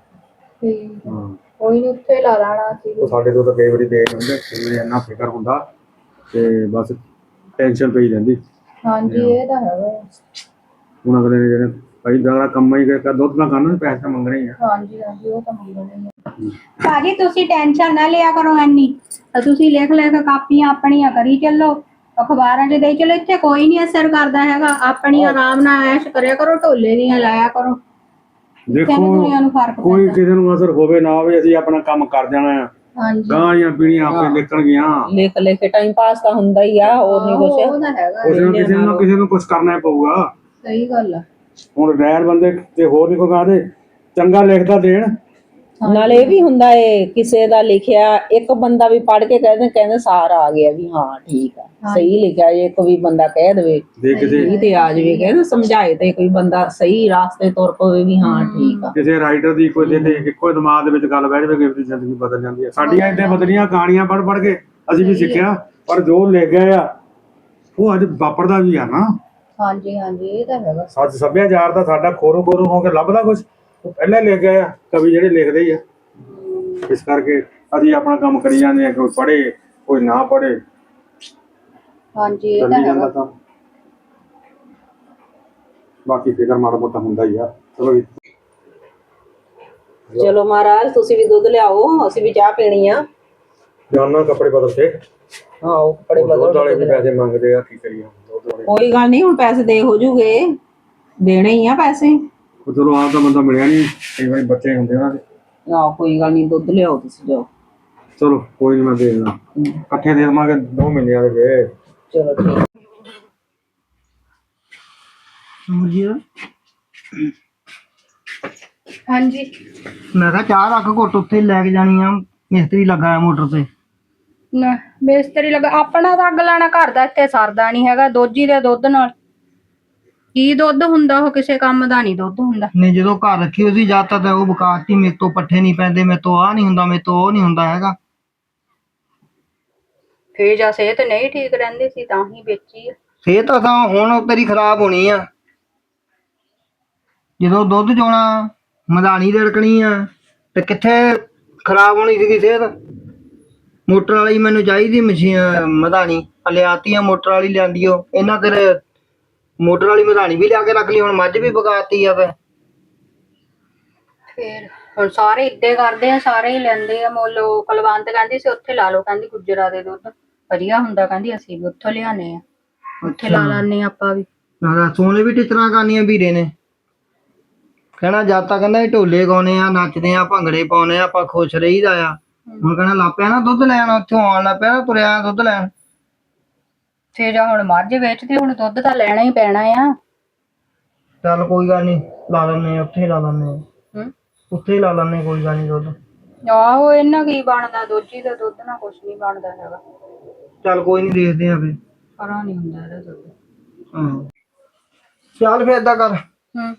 ਠੀਕ। ਹਾਂ। ਕੋਈ ਨਹੀਂ ਉੱਥੇ ਲਾ ਲੈਣਾ ਸੀ ਉਹ ਸਾਡੇ ਤੋਂ ਤਾਂ ਕਈ ਵਾਰੀ ਦੇਖ ਹੁੰਦੇ ਕਈ ਵਾਰੀ ਇੰਨਾ ਫਿਕਰ ਹੁੰਦਾ ਤੇ ਬਸ ਟੈਨਸ਼ਨ ਪਈ ਰਹਿੰਦੀ। ਹਾਂਜੀ ਇਹ ਤਾਂ ਹੈਗਾ। ਆ। ਹੁਣ ਅਗਲੇ ਨੇ ਜਿਹੜੇ ਭਾਈ ਦਾਰਾ ਕੰਮ ਹੀ ਕਰ ਦੁੱਧ ਨਾ ਖਾਣਾ ਪੈਸੇ ਤਾਂ ਮੰਗਣੇ ਹੀ ਆ। ਹਾਂਜੀ ਹਾਂਜੀ ਉਹ ਤਾਂ ਭਾਜੀ ਤੁਸੀਂ ਟੈਨਸ਼ਨ ਨਾ ਲਿਆ ਕਰੋ ਐਨੀ। ਤੁਸੀਂ ਲਿਖ ਲਿਖ ਕਾਪੀਆਂ ਆਪਣੀਆਂ ਕਰੀ ਚੱਲੋ। ਅਖਬਾਰਾਂ 'ਚ ਦੇਈ ਚੱਲੋ ਇੱਥੇ ਕੋਈ ਨਹੀਂ ਅਸਰ ਕਰਦਾ ਹੈਗਾ। ਆਪਣੀ ਆਰਾਮ ਨਾਲ ਐਸ਼ ਕਰਿਆ ਕਰੋ ਢੋਲੇ ਦੀਆਂ ਲਾਇਆ ਕਰੋ। ਦੇਖੋ ਕਿੰਨੇ ਦੁਨੀਆ ਨੂੰ ਫ਼ਰਕ ਕੋਈ ਕਿਸੇ ਨੂੰ ਅਸਰ ਹੋਵੇ ਨਾ ਹੋਵੇ ਅਸੀਂ ਆਪਣਾ ਕੰਮ ਕਰ ਜਾਣਾ ਆ। ਹਾਂਜੀ। ਗਾਂਆਂ ਪੀਣੀਆਂ ਆਪੇ ਨਿਕਲਣਗੀਆਂ ਲਿਖ ਲਿਖ ਕੇ ਟਾਈਮ ਪਾਸ ਤਾਂ ਹੁੰਦਾ ਹੀ ਆ ਹੋਰ ਨਹੀਂ ਕੁਛ। ਉਹ ਤਾਂ ਹੈਗਾ। ਉਸ ਨੂੰ ਕਿਸੇ ਨੂੰ ਨਾ ਕਿਸੇ ਨੂੰ ਕੁਝ ਕਰਨਾ ਹੀ ਪਊਗਾ। ਸਹੀ ਗੱਲ ਆ। ਹੁਣ ਰੈਰ ਬੰਦੇ ਤੇ ਹੋਰ ਨਹੀਂ ਕੋਈ ਕਹਾਦੇ ਚੰਗਾ ਲਿਖਦਾ ਦੇਣ। ਨਾਲੇ ਇਹ ਵੀ ਹੁੰਦਾ ਏ ਕਿਸੇ ਦਾ ਲਿਖਿਆ ਇੱਕ ਬੰਦਾ ਵੀ ਪੜ੍ਹ ਕੇ ਕਹਿੰਦੇ ਕਹਿੰਦੇ ਸਾਰ ਆ ਗਿਆ ਵੀ ਹਾਂ ਠੀਕ ਆ। ਸਹੀ ਲਿਖਿਆ ਜੇ ਇੱਕ ਵੀ ਬੰਦਾ ਕਹਿ ਦੇਵੇ। ਕਿਸੇ ਇਹ ਤੇ ਆ ਜਾਵੇ ਕਹਿੰਦੇ ਸਮਝਾਏ ਤੇ ਕੋਈ ਬੰਦਾ ਸਹੀ ਰਾਸਤੇ ਤੁਰ ਪਵੇ ਵੀ ਹਾਂ ਠੀਕ ਆ। ਕਿਸੇ ਰਾਈਟਰ ਦੀ ਕੋਈ ਦੇ ਤੇ ਇੱਕੋ ਦਿਮਾਗ ਦੇ ਵਿੱਚ ਗੱਲ ਬਹਿ ਜਾਵੇ ਕਿ ਜ਼ਿੰਦਗੀ ਬਦਲ ਜਾਂਦੀ ਹੈ ਸਾਡੀਆਂ ਇੱਥੇ ਬਦਲੀਆਂ ਕਹਾਣੀਆਂ ਪੜ੍ਹ ਪੜ੍ਹ ਕੇ ਅਸੀਂ ਵੀ ਸਿੱਖਿਆ ਪਰ ਜੋ ਲਿਖ ਗਏ ਆ ਉਹ ਅੱਜ ਵਾਪਰਦਾ ਵੀ ਆ ਨਾ। ਹਾਂਜੀ ਹਾਂਜੀ ਇਹ ਤਾਂ ਹੈਗਾ। ਸੱਚ ਸੱਭਿਆਚਾਰ ਦਾ ਸਾਡਾ ਖੋਰੂ ਖੋਰੂ ਹੋ ਕੇ ਲੱਭਦਾ ਕੁਝ ਉਹ ਪਹਿਲਾਂ ਹੀ ਲਿਖ ਗਏ ਆ ਕਵੀ ਜਿਹੜੇ ਲਿਖਦੇ ਹੀ ਆ। ਇਸ ਕਰਕੇ ਅਸੀਂ ਆਪਣਾ ਕੰਮ ਕਰੀ ਜਾਂਦੇ ਆ ਕੋਈ ਪੜ੍ਹੇ ਕੋਈ ਨਾ ਪੜ੍ਹੇ। ਹਾਂਜੀ ਇਹ ਤਾਂ ਚੱਲੀ ਹੈਗਾ। ਬਾਕੀ ਫਿਕਰ ਮਾੜਾ ਮੋਟਾ ਹੁੰਦਾ ਹੀ ਆ। ਚਲੋ ਜੀ। ਚਲੋ ਮਹਾਰਾਜ ਤੁਸੀਂ ਵੀ ਦੁੱਧ ਲਿਆਓ ਅਸੀਂ ਵੀ ਚਾਹ ਪੀਣੀ ਆ। ਜਾਨਾ ਕੱਪੜੇ ਬਦਲ ਕੇ ਆਓ ਕੱਪੜੇ ਵਾਲੇ ਵੀ ਪੈਸੇ ਮੰਗਦੇ ਆ ਕੀ ਕਰੀਏ ਕੋਈ ਗੱਲ ਨਹੀਂ ਹੁਣ ਪੈਸੇ ਦੇ ਹੋ ਜੂਗੇ। ਦੇਣੇ ਹੀ ਆ ਪੈਸੇ। ਉਹ ਚਲੋ ਆਪ ਦਾ ਬੰਦਾ ਮਿਲਿਆ ਨਹੀਂ ਕਈ ਵਾਰੀ ਬੱਚੇ ਹੁੰਦੇ ਉਹਨਾਂ ਦੇ ਆਓ ਕੋਈ ਗੱਲ ਨਹੀਂ ਦੁੱਧ ਲਿਆਓ ਤੁਸੀਂ ਜਾਓ। ਚਲੋ ਕੋਈ ਨਹੀਂ ਮੈਂ ਦੇ ਦੇਣਾ ਇਕੱਠੇ ਦੇ ਦੇਵਾਂਗੇ ਦੋ ਮਹੀਨਿਆਂ ਦੇ ਵੇ ਚਲੋ ਠੀਕ। ਹਾਂਜੀ। ਮੈਂ ਕਿਹਾ ਚਾਹ ਰੱਖ ਘੁੱਟ ਉੱਥੇ ਲੈ ਕੇ ਜਾਣੀ ਆ। ਮਿਸਤਰੀ ਲੱਗਾ ਆ ਮੋਟਰ ਤੇ। ਨਾ ਮਿਸਤਰੀ ਲਗਾ ਆਪਣਾ ਤਾਂ ਅੱਗ ਲਾਣਾ ਘਰ ਦਾ ਇੱਥੇ ਸਰਦਾ ਨਹੀਂ ਹੈਗਾ ਦੋਜੀ ਦੇ ਦੁੱਧ ਨਾਲ। ਕੀ ਦੁੱਧ ਹੁੰਦਾ ਉਹ ਕਿਸੇ ਕੰਮ ਦਾ ਨਹੀਂ ਦੁੱਧ ਹੁੰਦਾ। ਨੇ ਜਦੋਂ ਘਰ ਰੱਖੀ ਸੀ ਜਦ ਤੱਕ ਉਹ ਬਕਾਤੀ ਮੇਰੇ ਤੋਂ ਪੱਠੇ ਨਹੀਂ ਪੈਂਦੇ ਮੇਰੇ ਤੋਂ ਆ ਨਹੀਂ ਹੁੰਦਾ ਮੇਰੇ ਤੋਂ ਉਹ ਨਹੀਂ ਹੁੰਦਾ ਹੈਗਾ। ਫੇਰ ਜਾਂ ਸਿਹਤ ਨਹੀਂ ਠੀਕ ਰਹਿੰਦੀ ਸੀ ਤਾਂ ਹੀ ਵੇਚੀ ਆ। ਸਿਹਤ ਤਾਂ ਹੁਣ ਤੇਰੀ ਖਰਾਬ ਹੋਣੀ ਆ। ਜਦੋਂ ਦੁੱਧ ਚੋਣਾ ਮਧਾਣੀ ਰੜਕਣੀ ਆ ਤੇ ਕਿੱਥੇ ਖਰਾਬ ਹੋਣੀ ਸੀਗੀ ਸਿਹਤ? ਮੋਟਰ ਵਾਲੀ ਮੈਨੂੰ ਚਾਹੀਦੀ ਮਸ਼ੀਨ ਮਧਾਣੀ। ਲਿਆਤੀ ਆ ਮੋਟਰ ਵਾਲੀ ਲਿਆਂਦੀ ਓ ਇਹਨਾਂ ਤੇਰੇ ਮੋਟਰ ਵਾਲੀ ਮਧਾਣੀ ਵੀ ਲਿਆ ਕੇ ਰੱਖ ਲਈ ਹੁਣ ਮੱਝ ਵੀ ਬਗਾਤੀ ਆ ਫੇ ਫੇਰ ਹੁਣ ਸਾਰੇ ਇੱਦੇ ਕਰਦੇ ਆ ਸਾਰੇ ਹੀ ਲੈਂਦੇ ਆ। ਮੁੱਲ ਉਹ ਕੁਲਵੰਤ ਕਹਿੰਦੀ ਸੀ ਉੱਥੇ ਲਾ ਲਓ ਕਹਿੰਦੀ ਗੁੱਜਰਾ ਦੇ ਦੁੱਧ। ਵਧੀਆ ਹੁੰਦਾ ਕਹਿੰਦੀ ਅਸੀਂ ਵੀ ਉੱਥੋਂ ਲਿਆਨੇ ਆ। ਉੱਥੇ ਲਾ ਲੈਣੇ ਆਪਾਂ ਵੀ। ਨਾ ਸੋਨੇ ਵੀ ਟਿਚਰਾਂ ਕਰਨੀਆਂ ਵੀਰੇ ਨੇ। ਕਹਿਣਾ ਜਦ ਤੱਕ ਕਹਿੰਦਾ ਇਹ ਢੋਲੇ ਗਾਉਨੇ ਆ ਨੱਚਦੇ ਆ ਭੰਗੜੇ ਪਾਉਨੇ ਆ ਆਪਾਂ ਖੁਸ਼ ਰਹੀਦਾ ਆ। ਹੁਣ ਕਹਿਣਾ ਲੱਪਿਆ ਨਾ ਦੁੱਧ ਲੈਣ ਉੱਥੋਂ ਆਉਣ ਲੱਗ ਪਿਆ ਨਾ ਤੁਰਿਆ ਦੁੱਧ ਲੈਣ। ਫੇਰ ਜਾਂ ਹੁਣ ਮੱਝ ਵੇਚਦੀ ਹੁਣ ਦੁੱਧ ਤਾਂ ਲੈਣਾ ਹੀ ਪੈਣਾ ਆ। ਚੱਲ ਕੋਈ ਗੱਲ ਨਹੀਂ ਲਾ ਲੈਣੇ ਉੱਥੇ ਹੀ ਲਾ ਲੈਣੇ ਹੂੰ। ਉੱਥੇ ਹੀ ਲਾ ਲੈਣੇ ਕੋਈ ਗੱਲ ਨਹੀਂ ਦੁੱਧ। ਆਹੋ ਇਹਨਾਂ ਕੀ ਬਣਦਾ ਦੋਜੀ ਦਾ ਦੁੱਧ ਨਾਲ ਕੁਝ ਨਹੀਂ ਬਣਦਾ ਹੈਗਾ। ਚੱਲ ਕੋਈ ਨਹੀਂ ਦੇਖਦੇ ਆ ਫੇ ਪਰਾਂ ਨਹੀਂ ਹੁੰਦਾ ਇਹਦਾ ਦੁੱਧ। ਹਾਂ। ਚੱਲ ਫੇਰ ਏਦਾਂ ਕਰ। ਹੂੰ।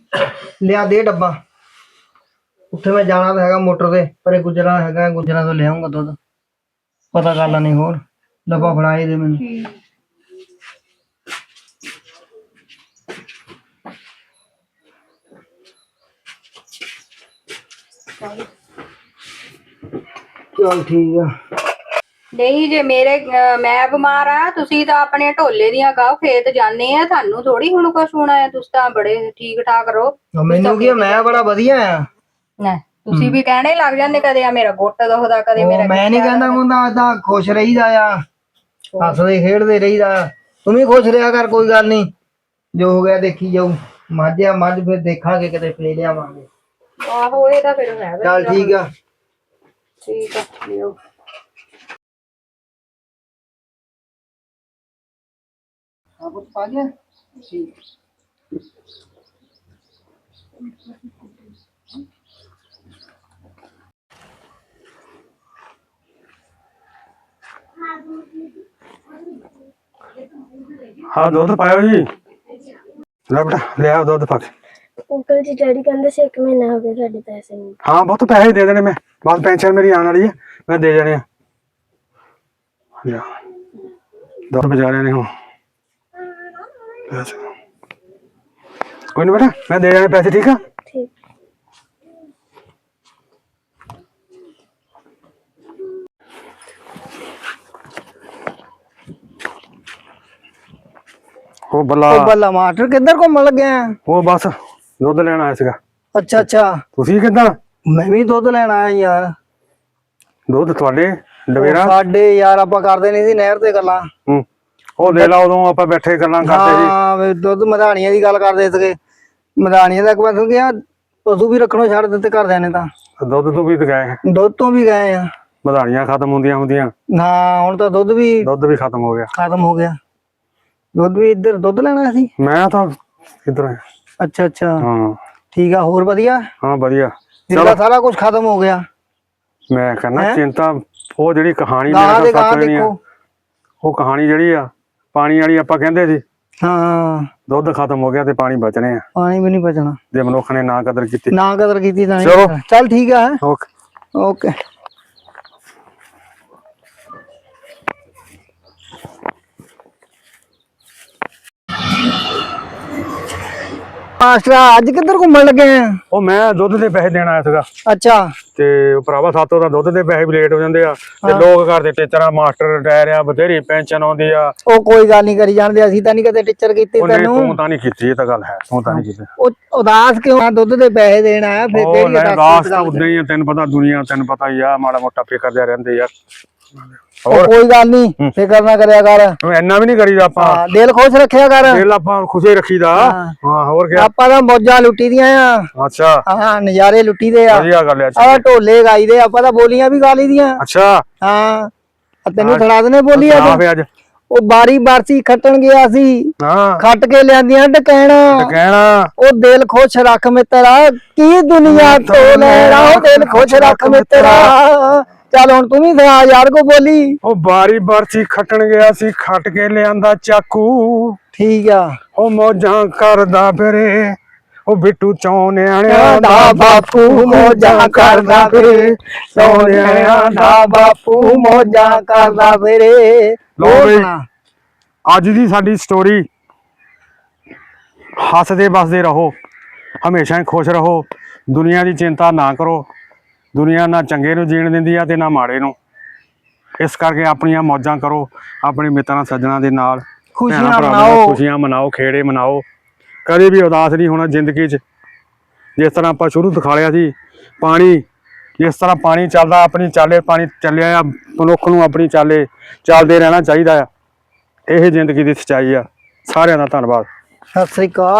ਲਿਆ ਦੇ ਡੱਬਾ। ਉੱਥੇ ਮੈਂ ਜਾਣਾ ਤਾਂ ਹੈਗਾ ਮੋਟਰ ਤੇ ਪਰੇ ਗੁਜਰਾ ਹੈਗਾ ਗੁਜਰਾ ਤੋਂ ਲਿਆਉਂਗਾ ਦੁੱਧ। ਪਤਾ ਕਰ ਲੈਣੇ ਹੋਰ ਡੱਬਾ ਫੜਾਏ ਦੇ ਮੈਨੂੰ। ਚੱਲ ਠੀਕ ਆ। ਨਹੀਂ ਜੇ ਮੇਰੇ ਅਹ, ਮੈਂ ਬਿਮਾਰ ਆ ਤੁਸੀਂ ਤਾਂ ਆਪਣੇ ਢੋਲੇ ਦੀਆਂ ਗਾਹ ਖੇਤ ਜਾਂਦੇ ਆ ਤੁਹਾਨੂੰ ਥੋੜੀ ਹੁਣ ਕੁਛ ਹੋਣਾ ਹੈ ਤੁਸੀਂ ਤਾਂ ਬੜੇ ਠੀਕ ਠਾਕ ਰਹੋ ਮੈਨੂੰ ਕੀ ਆ, ਮੈਂ ਬੜਾ ਵਧੀਆ ਆ। ਨਾ ਤੁਸੀਂ ਵੀ ਕਹਿਣੇ ਲੱਗ ਜਾਂਦੇ ਕਦੇ ਆ ਮੇਰਾ ਗੁੱਟ ਦੁਖਦਾ ਕਦੇ ਉਹ ਮੇਰਾ ਮੈਂ ਨਹੀਂ ਕਹਿੰਦਾ ਹੁੰਦਾ। ਏਦਾਂ ਖੁਸ਼ ਰਹੀਦਾ ਆ ਹੱਸਦੇ ਖੇਡਦੇ ਰਹੀਦਾ। ਤੂੰ ਵੀ ਖੁਸ਼ ਰਿਹਾ ਕਰ ਕੋਈ ਗੱਲ ਨਹੀਂ। ਜੋ ਹੋ ਗਿਆ ਦੇਖੀ ਜਾਊ। ਮੱਝ ਆ ਮੱਝ ਫਿਰ ਦੇਖਾਂਗੇ ਕਿਤੇ ਫੇਰ ਲਿਆਵਾਂਗੇ। ਆਹੋ ਇਹ ਤਾਂ ਫਿਰ ਹੈ। ਚੱਲ ਠੀਕ ਆ। ਠੀਕ ਆ ਲਿਓ। ਆ ਗਿਆ? ਠੀਕ। ਹਾਂ ਦੁੱਧ ਪਾਇਓ ਜੀ। ਲੈ ਬੇਟਾ ਲੈ ਆ ਦੁੱਧ ਪਾ ਕੇ। ਅੰਕਲ ਜੀ ਡੈਡੀ ਕਹਿੰਦੇ ਸੀ ਇੱਕ ਮਹੀਨਾ ਹੋ ਗਿਆ ਸਾਡੇ ਪੈਸੇ ਨਹੀਂ ਹਾਂ ਬਹੁਤ ਪੈਸੇ ਦੇ ਦੇਣੇ ਮੈਂ। ਬਾਅਦ ਪੈਨਸ਼ਨ ਮੇਰੀ ਆਉਣ ਵਾਲੀ ਹੈ ਮੈਂ ਦੇ ਜਾਣੇ ਆ। ਲਿਆ। ਦੁੱਧ ਬਚਾ ਨੇ ਹੁਣ। ਪੈਸੇ। ਕੋਈ ਨਹੀਂ ਬੇਟਾ ਮੈਂ ਦੇ ਜਾਣੇ ਪੈਸੇ ਠੀਕ ਆ? ਠੀਕ। ਉਹ ਬੱਲਾ। ਉਹ ਬੱਲਾ ਮਾਸਟਰ ਕਿੱਧਰ ਘੁੰਮਣ ਲੱਗਿਆ? ਉਹ ਬਸ ਦੁੱਧ ਲੈਣ ਆਇਆ ਸੀਗਾ। ਅੱਛਾ ਅੱਛਾ। ਤੁਸੀਂ ਕਿੱਦਾਂ? ਮੈਂ ਵੀ ਦੁੱਧ ਲੈਣ ਆਇਆ ਯਾਰ। ਦੁੱਧ ਤੁਹਾਡੇ ਡਵੇਰਾ? ਸਾਡੇ ਯਾਰ ਆਪਾਂ ਕਰਦੇ ਨਹੀਂ ਸੀ ਨਹਿਰ ਤੇ ਗੱਲਾਂ। ਹੂੰ। ਉਹ ਦੇ ਲਾ ਉਦੋਂ ਆਪਾਂ ਬੈਠੇ ਗੱਲਾਂ ਕਰਦੇ ਸੀ। ਹਾਂ ਵੀ ਦੁੱਧ ਮਧਾਣੀਆਂ ਦੀ ਗੱਲ ਕਰਦੇ ਸੀਗੇ। ਮਧਾਣੀਆਂ ਦਾ ਇੱਕ ਵਾਰ ਸੁਣ ਗਿਆ ਪਸ਼ੂ ਵੀ ਰੱਖਣੋਂ ਛੱਡ ਦਿੱਤੇ ਘਰਦਿਆਂ ਨੇ ਤਾਂ। ਦੁੱਧ ਤੋਂ ਵੀ ਗਏ। ਦੁੱਧ ਤੋਂ ਵੀ ਗਏ ਆ। ਵਧਾਣੀਆਂ ਖਤਮ ਹੁੰਦੀਆਂ ਹੁੰਦੀਆਂ। ਨਾ ਹੁਣ ਤਾਂ ਦੁੱਧ ਵੀ ਦੁੱਧ ਵੀ ਖਤਮ ਹੋ ਗਿਆ। ਖਤਮ ਹੋ ਗਿਆ। ਦੁੱਧ ਵੀ ਇੱਧਰ ਦੁੱਧ ਲੈਣਾ ਸੀ? ਮੈਂ ਤਾਂ ਕਿੱਧਰ ਆਇਆ। ਅੱਛਾ ਅੱਛਾ। ਹਾਂ। ਠੀਕ ਆ ਹੋਰ ਵਧੀਆ? ਹਾਂ ਵਧੀਆ। ਜਿਹੜਾ ਸਾਰਾ ਕੁਝ ਖਤਮ ਹੋ ਗਿਆ। ਮੈਂ ਕਹਿੰਦਾ ਹੈਂ? ਚਿੰਤਾ ਉਹ ਜਿਹੜੀ ਕਹਾਣੀ ਗਾਂ ਮੇਰੇ ਦੇ ਨਾਲ ਗਾਂ ਆ। ਦੇਖੋ। ਉਹ ਕਹਾਣੀ ਜਿਹੜੀ ਆ ਪਾਣੀ ਵਾਲੀ ਆਪਾਂ ਕਹਿੰਦੇ ਸੀ। ਹਾਂ। ਦੁੱਧ ਖਤਮ ਹੋ ਗਿਆ ਤੇ ਪਾਣੀ ਬਚਣੇ ਆ। ਪਾਣੀ ਵੀ ਨਹੀਂ ਬਚਣਾ। ਜੇ ਮਨੁੱਖ ਨੇ ਨਾ ਕਦਰ ਕੀਤੀ। ਨਾ ਕਦਰ ਕੀਤੀ ਤਾਂ ਨਹੀਂ ਚਲੋ। ਬਚਣਾ। ਚੱਲ ਠੀਕ ਆ ਓਕੇ। ਓਕੇ। ਮਾਸਟਰ ਅੱਜ ਕਿੱਧਰ ਘੁੰਮਣ ਲੱਗੇ ਆ? ਉਹ ਮੈਂ ਦੁੱਧ ਦੇ ਪੈਸੇ ਦੇਣ ਆਇਆ ਸੀਗਾ। ਅੱਛਾ। ਤੇ ਉਹ ਭਰਾਵਾ ਸਾਤੋਂ ਤਾਂ ਦੁੱਧ ਦੇ ਪੈਸੇ ਵੀ ਲੇਟ ਹੋ ਜਾਂਦੇ ਆ। ਤੇ ਲੋਕ ਕਰਦੇ ਟੀਚਰਾਂ ਮਾਸਟਰ ਰਿਟਾਇਰ ਆ ਬਥੇਰੀ ਪੈਨਸ਼ਨ ਆਉਂਦੀ ਆ। ਉਹ ਕੋਈ ਗੱਲ ਨਹੀਂ ਕਰੀ ਜਾਣਦੇ ਅਸੀਂ ਤਾਂ ਨਹੀਂ ਕਦੇ ਟੀਚਰ ਕੀਤੀ ਤੈਨੂੰ। ਤੂੰ ਤਾਂ ਨਹੀਂ ਕੀਤੀ ਇਹ ਤਾਂ ਗੱਲ ਹੈ ਤੂੰ ਤਾਂ ਨਹੀਂ ਕੀਤੀ। ਉਹ ਉਦਾਸ ਕਿਉਂ ਆ? ਦੁੱਧ ਦੇ ਪੈਸੇ ਦੇਣ ਆਇਆ ਫਿਰ ਕਿਹੜੀ ਉਦਾਸੀ ਦੀ ਤਾਂ ਉਦਾਂ ਹੀ ਆ ਤੈਨੂੰ ਪਤਾ ਦੁਨੀਆ ਤੈਨੂੰ ਪਤਾ ਹੀ ਆ ਮਾੜਾ ਮੋਟਾ ਫਿਕਰ ਜਿਹਾ ਰਹਿੰਦੇ ਆ। ਉਹ ਹੋਰ? ਕੋਈ ਗੱਲ ਨਹੀਂ ਫਿਕਰ ਨਾ ਕਰਿਆ ਕਰ। ਇੰਨਾ ਵੀ ਨਹੀਂ ਕਰੀਦਾ ਆਪਾਂ। ਹਾਂ ਦਿਲ ਖੁਸ਼ ਰੱਖਿਆ ਕਰ। ਦਿਲ ਆਪਾਂ ਖੁਸ਼ੀ ਰੱਖੀਦਾ। ਹਾਂ। ਹਾਂ ਹੋਰ ਕੀ ਆਪਾਂ ਤਾਂ ਮੌਜਾਂ ਲੁੱਟੀ ਦੀਆਂ ਆ। ਅੱਛਾ। ਹਾਂ ਨਜ਼ਾਰੇ ਲੁੱਟੀ ਦੇ ਆ। ਵਧੀਆ ਗੱਲ ਹੈ ਆ ਢੋਲੇ ਗਾਈਦੇ ਆਪਾਂ ਤਾਂ ਬੋਲੀਆਂ ਵੀ ਗਾ ਅੱਛਾ। ਹਾਂ। ਆ ਤੈਨੂੰ ਸੁਣਾ ਦਨੇ ਬੋਲੀ ਆ ਫੇ ਅੱਜ। ਉਹ ਬਾਰੀ ਬਾਰਸੀ ਖੱਟਣ ਗਿਆ ਸੀ। ਹਾਂ। ਖੱਟ ਕੇ ਲਿਆਂਦੀਆਂ ਟਕੈਣਾ ਤੇ ਕਹਿਣਾ ਉਹ ਦਿਲ ਖੁਸ਼ ਰੱਖ ਮਿੱਤਰਾ ਕੀ ਦੁਨੀਆ ਤੋਂ ਲੈਣਾ? ਉਹ ਦਿਲ ਖੁਸ਼ ਰੱਖ ਮਿੱਤਰਾ। ਚੱਲ ਹੁਣ ਤੂੰ ਵੀ ਸੁਣਾ ਯਾਰ ਕੋ ਬੋਲੀ। ਉਹ ਬਾਰੀ ਬਰਸੀ ਖੱਟਣ ਗਿਆ ਸੀ ਖੱਟ ਕੇ ਲਿਆਂਦਾ ਚਾਕੂ। ਠੀਕ ਆ। ਉਹ ਮੌਜਾਂ ਕਰਦਾ ਫਿਰੇ ਉਹ ਬਿੱਟੂ ਚੌ ਨਿਆਣਿਆਂ ਦਾ ਬਾਪੂ ਮੋਜਾਂ ਕਰਦਾ ਫਿਰੇ। ਸੋਹਣਿਆਂ ਦਾ ਬਾਪੂ ਮੋਜਾਂ ਕਰਦਾ ਫਿਰੇ। ਹੋਰ ਬਈ। ਅੱਜ ਦੀ ਸਾਡੀ ਸਟੋਰੀ ਹੱਸਦੇ ਵਸਦੇ ਰਹੋ ਹਮੇਸ਼ਾ ਹੀ ਖੁਸ਼ ਰਹੋ ਦੁਨੀਆ ਦੀ ਚਿੰਤਾ ਨਾ ਕਰੋ। ਦੁਨੀਆ ਨਾ ਚੰਗੇ ਨੂੰ ਜੀਣ ਦਿੰਦੀ ਆ ਤੇ ਨਾ ਮਾੜੇ ਨੂੰ। ਇਸ ਕਰਕੇ ਆਪਣੀਆਂ ਮੌਜਾਂ ਕਰੋ ਆਪਣੇ ਮਿੱਤਰਾਂ ਸੱਜਣਾ ਦੇ ਨਾਲ। ਖੁਸ਼ੀਆਂ ਮਨਾਓ। ਖੁਸ਼ੀਆਂ ਮਨਾਓ ਖੇੜੇ ਮਨਾਓ। ਕਦੇ ਵੀ ਉਦਾਸ ਨਹੀਂ ਹੋਣਾ ਜ਼ਿੰਦਗੀ 'ਚ। ਜਿਸ ਤਰ੍ਹਾਂ ਆਪਾਂ ਸ਼ੁਰੂ ਤੋਂ ਲਿਆ ਸੀ ਪਾਣੀ ਜਿਸ ਤਰ੍ਹਾਂ ਪਾਣੀ ਚੱਲਦਾ ਆਪਣੀ ਚਾਲੇ ਪਾਣੀ ਚੱਲਿਆ ਆ ਮਨੁੱਖ ਨੂੰ ਆਪਣੀ ਚਾਲੇ ਚੱਲਦੇ ਰਹਿਣਾ ਚਾਹੀਦਾ ਆ। ਇਹ ਜ਼ਿੰਦਗੀ ਦੀ ਸੱਚਾਈ ਆ। ਸਾਰਿਆਂ ਦਾ ਧੰਨਵਾਦ। ਸਤਿ ਸ੍ਰੀ ਅਕਾਲ।